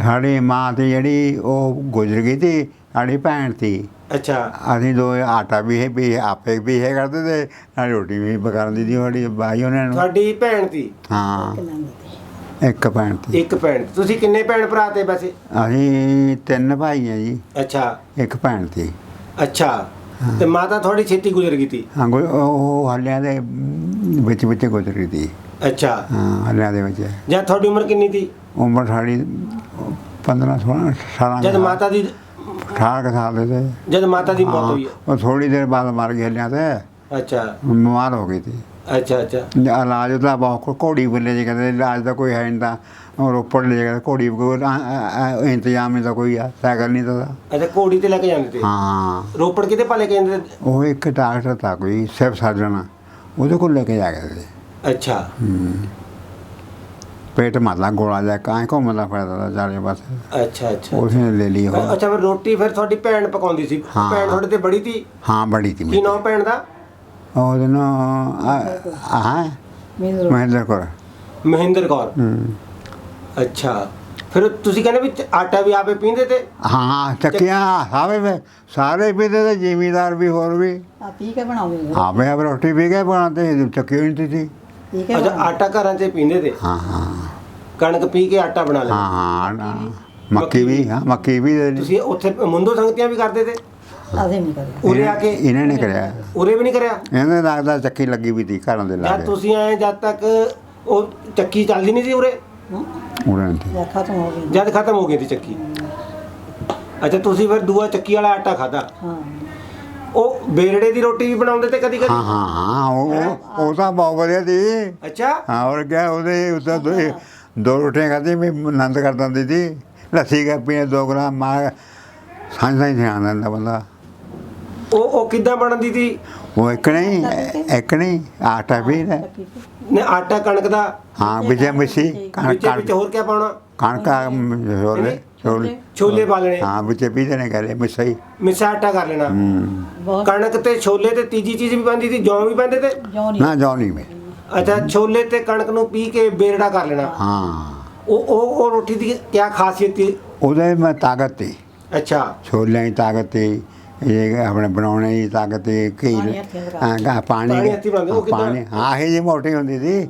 ਸਾਡੀ ਮਾਂ ਤੇ ਜਿਹੜੀ ਉਹ ਗੁਜ਼ਰ ਗਈ ਸੀ ਸਾਡੀ ਭੈਣ ਸੀ। ਅੱਛਾ। ਅਸੀਂ ਦੋ ਆਟਾ ਵੀ ਹੈ ਵੀ ਆਪੇ ਵੀ ਹੈ ਕਰਦੇ ਤੇ ਨਾਲ ਰੋਟੀ ਵੀ ਪਕਾਉਂਦੀ ਸੀ ਸਾਡੀ ਬਾਈ ਉਹਨਾਂ ਨੂੰ। ਤੁਹਾਡੀ ਭੈਣ ਸੀ ਹਾਂ। ਕਿੰਨਾ ਦੇ। ਇੱਕ ਭੈਣ ਤੀ ਇੱਕ ਭੈਣ ਤੁਸੀਂ ਕਿੰਨੇ ਭੈਣ ਭਰਾ ਤੇ ਵੈਸੇ? ਅਸੀਂ ਤਿੰਨ ਭਾਈ ਆ ਜੀ। ਅੱਛਾ। ਇੱਕ ਭੈਣ ਤੀ ਅੱਛਾ। ਤੇ ਮਾਤਾ ਥੋੜੀ ਛੇਤੀ ਗੁਜ਼ਰ ਗਈ ਤੀ ਹਾਂ ਉਹ ਹਾਲਿਆਂ ਦੇ ਵਿੱਚ ਵਿੱਚ ਗੁਜ਼ਰੀ ਤੀ ਅੱਛਾ। ਹਾਂ ਹਾਲਿਆਂ ਦੇ ਵਿੱਚ। ਜਦ ਤੁਹਾਡੀ ਉਮਰ ਕਿੰਨੀ ਤੀ ਉਮਰ ਸਾਡੀ 15 16 ਸਾਲਾਂ ਜਦ ਮਾਤਾ ਦੀ 18 ਕੁ ਸਾਲ ਦੇ ਤੇ। ਜਦ ਮਾਤਾ ਦੀ ਮੌਤ ਹਾਂ, ਹੋਈ ਹੈ। ਉਹ ਥੋੜੀ ਦੇਰ ਬਾਅਦ ਮਰ ਗਈ ਹਲਿਆਂ ਤੇ ਅੱਛਾ। ਬਿਮਾਰ ਹੋ ਗਈ ਤੀ। ਅੱਛਾ ਅੱਛਾ। ਇਲਾਜ ਉਹਦਾ ਬਹੁਤ ਘੋੜੀ ਬੱਲੇ ਜੀ ਕਹਿੰਦੇ ਇਲਾਜ ਦਾ ਕੋਈ ਹੈ ਨਹੀਂ ਤਾਂ ਰੋਪੜ ਲੈ ਗਿਆ ਘੋੜੀ ਇੰਤਜ਼ਾਮ ਨਹੀਂ ਤਾਂ ਕੋਈ ਆ ਸਾਈਕਲ ਨਹੀਂ ਤਾਂ। ਅੱਛਾ ਘੋੜੀ ਤੇ ਲੈ ਕੇ ਜਾਂਦੇ ਤੇ? ਹਾਂ। ਰੋਪੜ ਕਿਤੇ ਭਾਲੇ ਕੇ ਜਾਂਦੇ ਤੇ? ਉਹ ਇੱਕ ਡਾਕਟਰ ਤਾਂ ਕੋਈ ਸਿਰ ਸਰਜਨ ਉਹਦੇ ਕੋਲ ਲੈ ਕੇ ਜਾ ਗਏ ਸੀ ਅੱਛਾ। ਪੇਟ ਮਾਲਾ ਗੋਲਾ ਜਾ ਕਾਂ ਘੁੰਮਦਾ ਫਿਰਦਾ ਚਾਰੇ ਪਾਸੇ। ਅੱਛਾ ਅੱਛਾ। ਉਸਨੇ ਲੈ ਲਈ ਉਹ। ਅੱਛਾ ਫਿਰ ਰੋਟੀ ਫਿਰ ਤੁਹਾਡੀ ਭੈਣ ਪਕਾਉਂਦੀ ਸੀ? ਹਾਂ। ਭੈਣ ਤੁਹਾਡੇ ਤੇ ਬੜੀ ਤੀ? ਹਾਂ ਬੜੀ ਤੀ ਕੀ ਮੇਰੀ। ਨਾਮ ਭੈਣ ਦਾ? ਉਹਦੇ ਨਾ ਹਾਂ? ਮੈਨੂੰ ਮਹਿੰਦਰ ਕੋਲ ਮਹਿੰਦਰ ਕੌਰ। ਹੂੰ। ਅੱਛਾ। ਫਿਰ ਤੁਸੀਂ ਕਹਿੰਦੇ ਵੀ ਚ- ਆਟਾ ਵੀ ਆਪੇ ਪੀਂਦੇ ਤੇ? ਹਾਂ ਚੱਕਿਆ ਸਾਰੇ ਵੇ- ਸਾਰੇ ਵੀ ਤੇ ਜ਼ਿਮੀਦਾਰ ਵੀ ਹੋਰ ਵੀ। ਆ ਪੀ ਕੇ ਬਣਾਉਂਦੇ ਆਪੇ ਆਪ ਰੋਟੀ ਵੀ ਕੇ ਬਣਾਤੇ ਚੱਕੀ ਹੋਈ ਨਹੀਂ ਸੀ। ਪੀ ਕੇ ਅੱਛਾ। ਆਟਾ ਘਰਾਂ 'ਚ ਪੀਂਦੇ ਤੇ? ਹਾਂ ਹਾਂ। ਕਣਕ ਪੀ ਕੇ ਆਟਾ ਬਣਾ ਹਾਂ ਲੈਂਦੇ ਹਾਂ ਨਾ। ਮੱਕੀ ਵੀ ਹਾਂ ਮੱਕੀ ਵੀ ਦੇ ਤੁਸੀਂ ਉੱਥੇ ਮੁੰਦੋ ਸੰਗਤੀਆਂ ਵੀ ਕਰਦੇ ਤੇ? ਅਸੀਂ ਨਹੀਂ ਕਰਿਆ ਉਰੇ ਆ ਕੇ? ਇਹਨਾਂ ਨੇ ਕਰਿਆ। ਉਰੇ ਵੀ ਨਹੀਂ ਕਰਿਆ? ਇਹਨੇ ਲੱਗਦਾ ਚੱਕੀ ਲੱਗੀ ਵੀ ਤੀ ਘਰਾਂ ਦੇ ਜਦ ਲਾਗੇ। ਤੁਸੀਂ ਆਏ ਜਦ ਤੱਕ ਉਹ ਚੱਕੀ ਚੱਲਦੀ ਨਹੀਂ ਸੀ ਉਰੇ? ਹੂੰ। ਉਹਨਾਂ ਨੇ ਜਾਂ ਖਤਮ ਹੋ ਗਈ। ਜਦ ਖਤਮ ਹੋ ਗਈ ਸੀ ਚੱਕੀ। ਅੱਛਾ ਤੁਸੀਂ ਫਿਰ ਦੂਆ ਚੱਕੀ ਵਾਲਾ ਆਟਾ ਖਾਦਾ ਹਾਂ। ਉਹ ਬੇਰੜੇ ਦੀ ਰੋਟੀ ਵੀ ਬਣਾਉਂਦੇ ਤੇ ਕਦੀ ਕਦੀ ਹਾਂ ਹਾਂ ਉਹ ਉਹ- ਉਹ ਤਾਂ ਬਹੁਤ ਵਧੀਆ ਸੀ। ਅੱਛਾ। ਹਾਂ ਹੋਰ ਕਿਆ ਉਹਦੇ ਉੱਤੇ ਦੋ ਦੋ ਰੋਟੀਆਂ ਖਾਧੀ ਵੀ ਆਨੰਦ ਕਰ ਦਿੰਦੀ ਸੀ। ਲੱਸੀ ਕਾ ਪੀਏ ਦੋ ਗ੍ਰਾਮ ਮਾਰ ਸਾਂਝ ਸਾਂਝ ਧਿਆਨ ਦਿੰਦਾ ਬੰਦਾ। ਉਹ ਉਹ ਕਿੱਦਾਂ ਬਣਦੀ ਸੀ? ਉਹ ਇੱਕ ਨਹੀਂ ਇੱਕ ਨਹੀਂ ਆਟਾ ਵੀ ਨੇ। ਨੇ ਆਟਾ ਕਣਕ ਦਾ? ਹਾਂ ਵਿਜੇ ਮਿੱਸੀ ਕਣ ਵਿੱਚ ਹੋਰ ਕੀ ਪਾਉਣਾ? ਕਣਕਾ ਛੋਲੇ ਛੋਲੇ। ਛੋਲੇ। ਪਾ ਲੈਣੇ। ਹਾਂ ਵਿਜੇ ਵੀ ਨੇ ਕਰੇ ਮਿੱਸੀ ਮਿੱਸਾ ਆਟਾ ਕਰ ਲੈਣਾ। ਹੂੰ। ਬਹੁਤ ਕਣਕ ਤੇ ਛੋਲੇ ਤੇ ਤੀਜੀ ਚੀਜ਼ ਵੀ ਪੈਂਦੀ ਸੀ ਜੌਂ ਵੀ ਪੈਂਦੇ ਤੇ? ਜੋ ਨਹੀਂ। ਨਾ ਮੇ। ਅੱਛਾ ਛੋਲੇ ਤੇ ਕਣਕ ਨੂੰ ਪੀ ਕੇ ਬੇਰੜਾ ਕਰ ਲੈਣਾ। ਹਾਂ। ਉਹ ਉਹ ਉਹ ਰੋਟੀ ਦੀ ਕੀ ਖਾਸੀਅਤ ਸੀ? ਉਹਦੇ ਮੈਂ ਤਾਕਤ ਤੀ ਅੱਛਾ। ਛੋਲਿਆਂ ਦੀ ਤਾਕਤ ਤੀ ਇਹ ਆਪਣੇ ਬਣਾਉਣੇ ਦੀ ਤਾਕਤ ਤੀ ਕੀ ਲਗਾ। ਹਾਂ ਗਾ ਪਾਣੀ ਪਾਣੀ ਹਾਂ ਇਹ ਜੀ ਮੋਟੀ ਹੁੰਦੀ ਸੀ।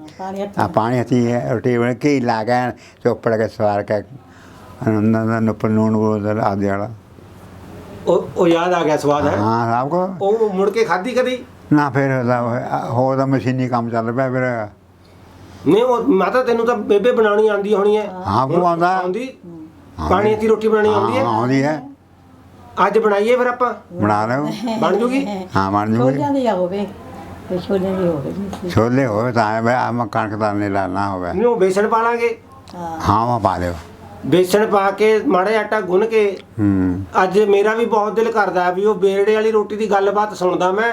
ਆ ਪਾਣੀ ਹੱਥੀ ਰੋਟੀ ਬਣ ਕੇ ਲਾ ਕੇ ਚੋਪੜ ਕੇ ਸਵਾਰ ਕੇ ਨੁੱਪਰ ਨੂਣ ਬੋਲ ਆਦੇ ਵਾਲਾ। ਉਹ ਉਹ ਯਾਦ ਆ ਗਿਆ ਸਵਾਦ ਹੈ? ਹਾਂ ਸਭ ਕੋ। ਉਹ ਮੁੜ ਕੇ ਖਾਧੀ ਕਦੀ? ਨਾ ਫਿਰ ਉਹਦਾ ਹੋਰ ਦਾ ਮਸ਼ੀਨੀ ਕੰਮ ਚੱਲ ਪਿਆ ਫਿਰ। ਨਹੀਂ ਉਹ ਮਾਤਾ ਤੈਨੂੰ ਤਾਂ ਬੇਬੇ ਬਣਾਉਣੀ ਆਉਂਦੀ ਹੋਣੀ ਹੈ। ਹਾਂ ਕੋ ਆਉਂਦਾ। ਆਉਂਦੀ? ਪਾਣੀ ਦੀ ਰੋਟੀ ਬਣਾਉਣੀ ਆਉਂਦੀ ਹਾਂ, ਹੈ ਆਉਂਦੀ ਹੈ। ਅੱਜ ਬਣਾਈਏ ਫਿਰ ਆਪਾਂ? ਬਣਾ ਲਓ ਬਣ ਜੂਗੀ? ਹਾਂ ਬਣ ਜੂਗੀ। ਛੋਲਿਆਂ ਦੀ ਆ ਹੋਵੇ ਤੇ ਛੋਲਿਆਂ ਦੀ ਹੋਵੇ। ਛੋਲੇ ਹੋਵੇ ਤਾਂ ਮੈਂ ਆ ਮੈਂ ਕਣਕ ਦਾ ਨਹੀਂ ਲਾਣਾ ਹੋਵੇ। ਨਹੀਂ ਉਹ ਬੇਸਣ ਪਾ ਲਾਂਗੇ। ਹਾਂ। ਹਾਂ ਮੈਂ ਪਾ ਲਿਓ ਬੇਸਣ ਪਾ ਕੇ ਮਾੜਾ ਆਟਾ ਗੁੰਨ ਕੇ ਹੂੰ। ਅੱਜ ਮੇਰਾ ਵੀ ਬਹੁਤ ਦਿਲ ਕਰਦਾ ਵੀ ਉਹ ਬੇਰੜੇ ਵਾਲੀ ਰੋਟੀ ਦੀ ਗੱਲਬਾਤ ਸੁਣਦਾ ਮੈਂ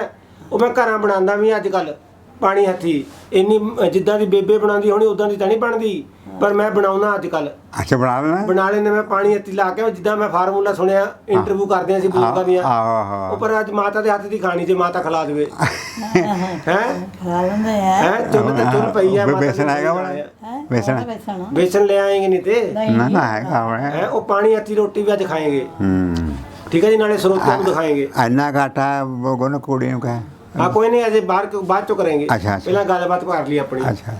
ਉਹ ਮੈਂ ਘਰਾਂ ਬਣਾਉਂਦਾ ਵੀ ਅੱਜ ਕੱਲ ਪਾਣੀ ਹੱਥੀ। ਇੰਨੀ ਜਿੱਦਾਂ ਦੀ ਬੇਬੇ ਬਣਾਉਂਦੀ ਹੋਣੀ ਉਦਾਂ ਦੀ ਤਾਂ ਨਹੀਂ ਬਣਦੀ। ਪਰ ਮੈਂ ਬਣਾਉਣਾ ਅੱਜ ਕੱਲ ਅੱਛਾ ਬਣਾ ਲੈਣਾ? ਬਣਾ ਲੈਂਦੇ ਮੈਂ ਪਾਣੀ ਹੱਥੀ ਲਾ ਕੇ ਜਿੱਦਾਂ ਮੈਂ ਫਾਰਮੂਲਾ ਸੁਣਿਆ ਇੰਟਰਵਿਊ ਕਰਦੇ ਸੀ ਬਜ਼ੁਰਗਾਂ ਦੀਆਂ। ਆਹੋ ਉਹ ਪਰ ਅੱਜ ਮਾਤਾ ਦੇ ਹੱਥ ਦੀ ਖਾਣੀ ਜੇ ਮਾਤਾ ਖਿਲਾ ਦੇਵੇ। ਹੈ? ਖਾ ਲੈਂਦੇ ਆ। ਹੈ? ਚੁੱਲ ਤੇ ਚੁੱਲ ਪਈ ਆ ਬੇਸਣ ਹੈਗਾ ਬਣਾ? ਹੈ? ਬੇਸਣ? ਬੇਸਣ ਲੈ ਆਏਗੇ ਨਹੀਂ ਤੇ? ਨਹੀਂ। ਨਾ ਨਾ ਹੈਗਾ ਹੋਣਾ ਹੈ? ਉਹ ਪਾਣੀ ਹੱਥੀ ਰੋਟੀ ਵੀ ਅੱਜ ਖਾਏਗੇ। ਹੂੰ। ਠੀਕ ਹੈ ਜੀ ਨਾਲੇ ਸਰੋਤਿਆਂ ਨੂੰ ਦਿਖਾਏਗੇ। ਇੰਨਾ ਘਾਟਾ ਉਹ ਗੋਨ ਕੁੜੀ ਨੂੰ ਕਹੇ। ਹਾਂ ਕੋਈ ਨਹੀਂ ਅਜੇ ਬਾਹਰ ਬਾਅਦ ਚੋਂ ਕਰਾਂਗੇ। ਪਹਿਲਾਂ ਗੱਲਬਾਤ ਕਰ ਲਈ ਆਪਣੀ। ਅੱਛਾ।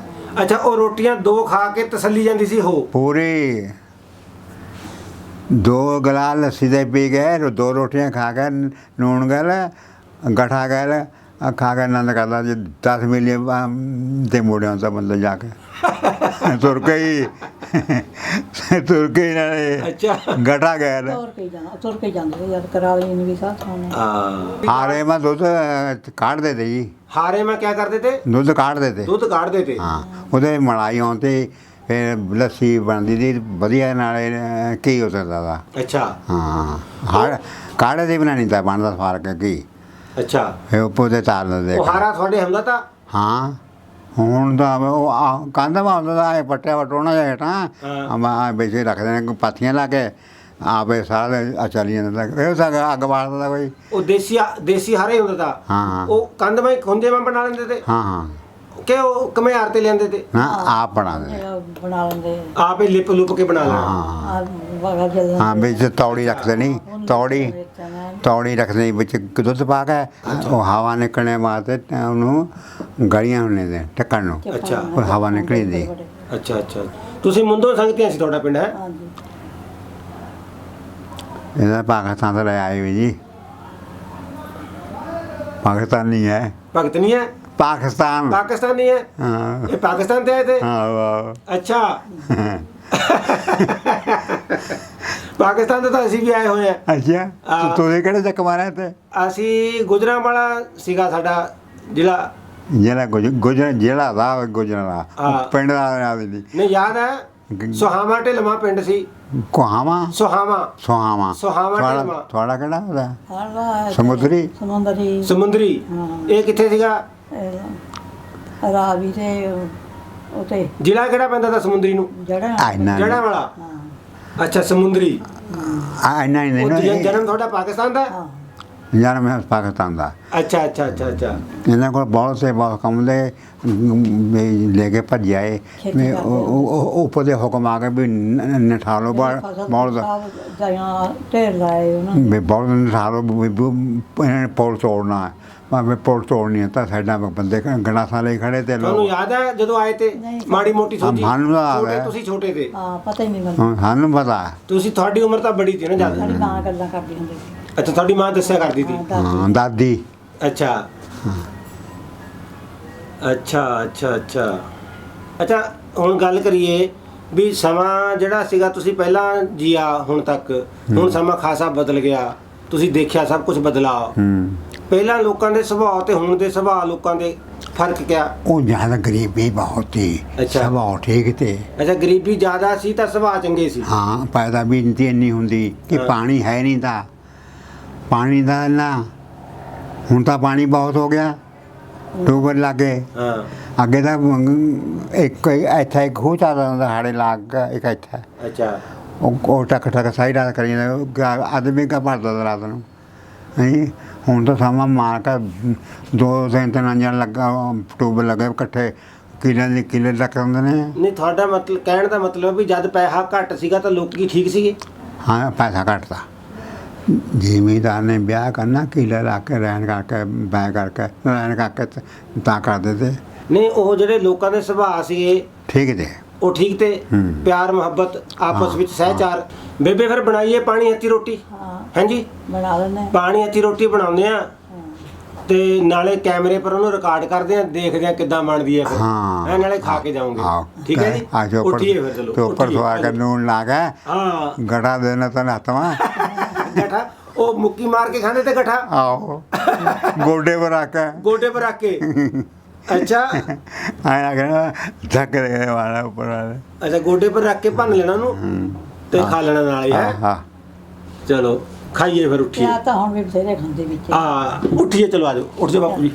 ਅੱਛਾ, ਉਹ ਰੋਟੀਆਂ ਦੋ ਖਾ ਕੇ ਤਸੱਲੀ ਜਾਂਦੀ ਸੀ ਹੋ ਪੂਰੀ। ਦੋ ਗਲਾਸ ਲੱਸੀ ਦੇ ਪੀ ਗਏ, ਰੋ- ਦੋ ਰੋਟੀਆਂ ਖਾ ਕੇ, ਨੂਣ ਗਲ, ਗਠਾ ਗਲ, ਖਾ ਕੇ ਆਨੰਦ ਕਰਦਾ, ਜੀ 10 ਮਿਲੀ ਦੇ ਮੋੜਿਆਂ ਦਾ ਬੰਦਾ ਜਾ ਕੇ। ਤੁਰ ਕੇ ਹੀ। ਤੁਰ ਕੇ ਹੀ ਨਾਲੇ ਅੱਛਾ। ਗਠਾ ਗਲ ਤੁਰ ਕੇ ਜਾਣਾ ਤੁਰ ਕੇ ਜਾਂਦੇ ਜਦ ਕਰਾਲੀ ਨੂੰ ਵੀ ਸਾਥ ਹੋਣੇ। ਹਾਂ। ਹਾਰੇ ਮੈਂ ਦੁੱਧ ਕਾਢ ਦੇ ਤੇ ਜੀ। ਹਾਰੇ ਮੈਂ ਕਿਆ ਕਰਦੇ ਤੇ ਦੁੱਧ ਕਾਢ ਦੇ ਤੇ ਦੁੱਧ ਕਾੜਦੇ ਤੇ ਹਾਂ ਉਹਦੇ ਮਲਾਈ ਆਉਣ ਤੇ ਫਿਰ ਲੱਸੀ ਬਣਦੀ ਸੀ ਵਧੀਆ ਨਾਲੇ ਅਹ, ਘੀ ਉਤਰਦਾ ਦਾ ਅੱਛਾ। ਹਾਂ ਹਾੜ ਕਾੜੇ ਦੇ ਤਾਂ ਬਣਦਾ ਫ਼ਰਕ ਕੀ ਅੱਛਾ। ਫੇ ਉੱਪਰ ਦੇ ਤਾਰ ਦੇ ਹਾਰਾ ਤੁਹਾਡੇ ਹੁੰਦਾ ਤਾਂ? ਹਾਂ। ਹੁਣ ਤਾਂ ਉਹ ਆ- ਕੰਧ ਮਾ ਤਾਂ ਇਹ ਪੱਟਿਆ ਵਟੋਣਾ ਹਾਂ। ਅਮਾ ਵਿੱਚ ਰੱਖਦੇ ਨੇ ਪਾਥੀਆਂ ਲਾ ਕੇ ਆਪੇ ਸਾਰਾ ਆ ਚੱਲੀ ਜਾਂਦਾ ਇਹ ਤਾਂ ਅੱਗ ਬਾਲਦਾ ਕੋਈ। ਉਹ ਦੇਸੀ ਦੇਸੀ ਹਾਰੇ ਹੁੰਦਾ ਤਾਂ। ਹਾਂ। ਹਾਂ ਉਹ ਕੰਧ ਮੈਂ ਖੁੰਝੇ ਮੈਂ ਬਣਾ ਲੈਂਦੇ ਤੇ। ਹਾਂ ਹਾਂ। ਕਿ ਉਹ ਕਮਿਆਰ ਤੇ ਲੈਂਦੇ ਤੇ। ਨਾ ਆਪ ਬਣਾ ਦੇ ਇਹ ਬਣਾ ਲੈਂਦੇ। ਆਪੇ ਲਿਪ ਲੁਪ ਕੇ ਬਣਾ ਲੈਣਾ ਹਾਂ। ਆ ਵਗਾ ਜਲ ਹਾਂ ਵਿੱਚ ਤੌੜੀ ਰੱਖਦੇ ਨਹੀਂ। ਤੌੜੀ ਤੌੜੀ ਰੱਖਦੇ ਵਿੱਚ ਦੁੱਧ ਪਾ ਕੇ ਉਹ ਹਵਾ ਨਿਕਲਣੇ ਵਾਸਤੇ ਤਾਂ ਉਹਨੂੰ ਗਲੀਆਂ ਹੁੰਨੇ ਦੇ ਟੱਕਣ ਨੂੰ। ਅੱਛਾ। ਉਹ ਹਵਾ ਨਿਕਲੀ ਦੀ ਅੱਛਾ ਅੱਛਾ। ਤੁਸੀਂ ਮੁੰਦੋਂ ਸੰਗਤੀਆਂ ਸੀ ਤੁਹਾਡਾ ਪਿੰਡ ਹੈ? ਹਾਂਜੀ। ਇਹਦਾ ਪਾਕਿਸਤਾਨ ਤੋਂ ਲੈ ਆਏ ਵੀ ਜੀ। ਪਾਕਿਸਤਾਨੀ ਹੈ। ਭਗਤ ਨਹੀਂ ਹੈ? ਪਾਕਿਸਤਾਨ। ਪਾਕਿਸਤਾਨੀ ਹੈ? ਹਾਂ। ਇਹ ਪਾਕਿਸਤਾਨ ਤੇ ਆਏ थे ਹਾਂ ਵਾਹ। ਅੱਛਾ। ਪਾਕਿਸਤਾਨ ਤੋਂ ਤਾਂ ਅਸੀਂ ਵੀ ਆਏ ਹੋਏ ਆ। ਅੱਛਾ ਹਾਂ। ਤੂੰ ਕਿਹੜੇ ਚੱਕ ਮਾਰਿਆ ਤੇ ਅਸੀਂ ਗੁਜਰਾਂਵਾਲਾ ਸੀਗਾ ਸਾਡਾ ਜ਼ਿਲ੍ਹਾ। ਜਿਹੜਾ ਗੁਜ ਗੁਜਰ ਜਿਹੜਾ ਦਾ ਗੁਜਰਾ ਹਾਂ। ਪਿੰਡ ਦਾ ਨਾਮ ਨਹੀਂ। ਨਹੀਂ ਯਾਦ ਹੈ ਸੁਹਾਵਾ ਢਿਲਮਾ ਪਿੰਡ ਸੀ। ਕੋਹਾਵਾ? ਸੁਹਾਵਾ। ਸੁਹਾਵਾ। ਸੁਹਾਵਾ ਤੁਹਾਡਾ ਢਲਵਾਂ। ਤੁਹਾਡਾ ਕਿਹੜਾ ਉਹਦਾ? ਹਾਂ ਸਮੁੰਦਰੀ? ਸਮੁੰਦਰੀ। ਸਮੁੰਦਰੀ। ਇਹ ਕਿੱਥੇ ਸੀਗਾ? ਰਾਵੀ ਤੇ ਉਤੇ ਜ਼ਿਲ੍ਹਾ ਕਿਹੜਾ ਪੈਂਦਾ ਤਾਂ ਸਮੁੰਦਰੀ ਨੂੰ? ਆ ਜੜਾ ਇੰਨਾ ਜੜਾ ਵਾਲਾ? ਹਾਂ। ਅੱਛਾ ਸਮੁੰਦਰੀ। ਆ ਹੀ ਉਹ ਨਹੀਂ ਜਨ- ਜਨਮ ਤੁਹਾਡਾ ਪਾਕਿਸਤਾਨ ਦਾ? ਹਾਂ। ਜਨਮ ਹੈ ਪਾਕਿਸਤਾਨ ਦਾ। ਅੱਛਾ ਅੱਛਾ ਅੱਛਾ ਅੱਛਾ। ਇਹਨਾਂ ਕੋਲ ਬਹੁਤ ਸੇ ਬਹੁਤ ਕੰਮ ਦੇ ਵੀ ਲੈ ਕੇ ਭੱਜ ਆਏ। ਖੇਤੀ ਵੀ ਕਰਦੇ ਉਹ- ਉਹ ਉਹ ਉੱਪਰ ਦੇ ਹੁਕਮ ਆ ਗਏ ਵੀ ਨ- ਨਠਾ ਲਓ ਬਾਹਰ ਬਹੁਤ ਜਾਇਆ ਢੇਰ ਲਾਏ ਉਹਨਾਂ ਨੇ। ਵੀ ਬਹੁਤ ਨਠਾ ਲਓ ਵੀ ਵੀ ਇਹਨਾਂ ਨੇ ਪੁਲ ਤੋੜਨਾ। ਹੈ ਮੈਂ ਵੀ ਪੁਲ ਤੋੜਨੀ ਹੈ ਤਾਂ ਸਾਡਾ ਬੰਦੇ ਗਣਾਸਾਂ ਲਈ ਖੜੇ ਤੇ ਤੁਹਾਨੂੰ ਲੋਕ ਯਾਦ ਹੈ ਜਦੋਂ ਆਏ ਤੇ ਨਹੀਂ। ਮਾੜੀ ਮੋਟੀ ਸੋਝੀ? ਹਾਂ, ਸਾਨੂੰ ਯਾਦ ਛੋਟੇ ਹੈ। ਤੁਸੀਂ ਛੋਟੇ ਤੇ। ਹਾਂ ਪਤਾ ਹੀ ਨਹੀਂ ਮੈਨੂੰ। ਹੁਣ ਸਾਨੂੰ ਪਤਾ। ਹੈ। ਤੁਸੀਂ ਤੁਹਾਡੀ ਉਮਰ ਤਾਂ ਬੜੀ ਸੀ ਨਾ ਜ਼ਿਆਦਾ। ਸਾਡੀ ਮਾਂ ਗੱਲਾਂ ਕਰਦੀ ਹੁੰਦੀ ਸੀ। ਅੱਛਾ ਤੁਹਾਡੀ ਮਾਂ ਦੱਸਿਆ ਕਰਦੀ ਸੀ? ਹਾਂ ਦਾਦੀ। ਹਾਂ ਦਾਦੀ। ਅੱਛਾ। ਅੱਛਾ ਅੱਛਾ ਅੱਛਾ। ਅੱਛਾ ਹੁਣ ਗੱਲ ਕਰੀਏ ਵੀ ਸਮਾਂ ਜਿਹੜਾ ਸੀਗਾ ਤੁਸੀਂ ਪਹਿਲਾਂ ਜੀਆ ਹੁਣ ਤੱਕ। ਹੁਣ ਸਮਾਂ ਖਾਸਾ ਬਦਲ ਗਿਆ। ਤੁਸੀਂ ਦੇਖਿਆ ਸਭ ਕੁਝ ਬਦਲਾ ਹੂੰ। ਪਹਿਲਾਂ ਲੋਕਾਂ ਦੇ ਸੁਭਾਅ ਤੇ ਹੁਣ ਦੇ ਸੁਭਾਅ ਲੋਕਾਂ ਦੇ ਫ਼ਰਕ ਕਿਆ? ਉਹ ਜ਼ਿਆਦਾ ਗਰੀਬੀ ਬਹੁਤ ਸੀ ਅੱਛਾ। ਸੁਭਾਅ ਠੀਕ ਤੇ। ਅੱਛਾ ਗਰੀਬੀ ਜ਼ਿਆਦਾ ਸੀ ਤਾਂ ਸੁਭਾਅ ਚੰਗੇ ਸੀ। ਹਾਂ ਪੈਦਾ ਵੀ ਇੰਨੀ ਇੰਨੀ ਹੁੰਦੀ ਕਿ ਹਾਂ। ਪਾਣੀ ਹੈ ਨਹੀਂ ਤਾਂ ਪਾਣੀ ਦਾ ਨਾ ਹੁਣ ਤਾਂ ਪਾਣੀ ਬਹੁਤ ਹੋ ਗਿਆ ਟੂਬਲ ਲੱਗੇ ਹਾਂ। ਅੱਗੇ ਤਾਂ ਇੱਕ ਇੱਥੇ ਇੱਕ ਖੂਹ ਚੱਲਦਾ ਹੁੰਦਾ ਹਾੜੇ ਲਾਗ ਇੱਕ ਇੱਥੇ। ਅੱਛਾ। ਉਹ ਉਹ ਟਕ ਟਕ ਸਾਈ ਰਾਤ ਕਰੀ ਜਾਂਦਾ ਉਹ ਗਾ- ਆਦਮੀ ਕਾ ਭਰਦਾ ਤਾ ਰਾਤ ਨੂੰ। ਨਹੀਂ ਹੁਣ ਤਾਂ ਸਮਾਂ ਮਾਰ ਕੇ ਦੋ ਤਿੰਨ ਤਿੰਨ ਅੰਜਣ ਲੱਗਾ ਟੂਬਲ ਲੱਗੇ ਇਕੱਠੇ ਕਿਲੇ ਦੇ ਕਿਲੇ ਤੱਕ ਹੁੰਦੇ ਨੇ। ਨਹੀਂ ਤੁਹਾਡਾ ਮਤਲਬ ਕਹਿਣ ਦਾ ਮਤਲਬ ਵੀ ਜਦ ਪੈਸਾ ਘੱਟ ਸੀਗਾ ਤਾਂ ਲੋਕੀ ਠੀਕ ਸੀਗੇ? ਹਾਂ ਪੈਸਾ ਘੱਟਦਾ ਜ਼ਿਮੀਦਾਰ ਨੇ ਵਿਆਹ ਕਰਨਾ ਕਿਲੇ ਲਾ ਕੇ ਰਹਿਣ ਕਰਕੇ ਬੈ ਕਰਕੇ ਰਹਿਣ ਕਰਕੇ ਤੇ ਕਰਦੇ ਤੇ ਨਹੀਂ ਉਹ ਜਿਹੜੇ ਲੋਕਾਂ ਦੇ ਸੁਭਾਅ ਸੀਗੇ ਠੀਕ ਤੇ ਉਹ ਠੀਕ ਤੇ। ਪਿਆਰ ਮੁਹੱਬਤ ਆਪਸ ਵਿੱਚ ਸਹਿਚਾਰ। ਬੇਬੇ ਫਿਰ ਬਣਾਈਏ ਪਾਣੀ ਹੱਥੀ ਰੋਟੀ? ਹਾਂ। ਹਾਂਜੀ? ਬਣਾ ਲੈਣੇ ਪਾਣੀ ਹੱਥੀ ਰੋਟੀ ਬਣਾਉਂਦੇ ਆ ਤੇ ਨਾਲੇ ਕੈਮਰੇ ਪਰ ਉਹਨੂੰ ਰਿਕਾਰਡ ਕਰਦੇ ਆ ਦੇਖਦੇ ਆ ਕਿੱਦਾਂ ਬਣਦੀ ਹੈ ਫਿਰ। ਹਾਂ। ਨਾਲੇ ਖਾ ਕੇ ਜਾਓਗੇ ਠੀਕ ਹੈ ਜੀ? ਆ ਉੱਠੀਏ ਫਿਰ ਚਲੋ। ਤੇ ਉੱਪਰ ਸਵਾ ਕੇ। ਨੂਨ ਲਾ ਕੇ ਹਾਂ। ਗੜਾ ਦੇਣਾ ਤਾਂ ਹੱਥਾਂ ਗਠਾ? ਉਹ ਮੁੱਕੀ ਮਾਰ ਕੇ ਖਾਂਦੇ ਤੇ ਗਠਾ? ਆਓ ਗੋਡੇ ਪਰ ਆ ਕੇ ਗੋਡੇ ਪਰ ਰੱਖ ਕੇ। ਅੱਛਾ। ਆਇਆ ਕਹਿੰਦਾ ਧੱਕ ਦੇ ਵਾਲਾ ਉੱਪਰ ਵਾਲਾ। ਅੱਛਾ ਗੋਡੇ ਪਰ ਰੱਖ ਕੇ ਭੰਨ ਲੈਣਾ ਉਹਨੂੰ ਤੇ ਖਾ ਲੈਣਾ ਨਾਲ ਹੀ ਹਾਂ ਹੈ? ਚਲੋ ਖਾਈਏ ਫਿਰ ਉੱਠੀਏ। ਕਿਆ ਤਾਂ ਹੁਣ ਵੀ ਬਥੇਰੇ ਖਾਂਦੇ ਵਿੱਚ। ਆ ਉੱਠੀਏ ਚਲੋ ਆਜੋ ਉੱਠ ਜਾਓ ਬਾਪੂ ਜੀ।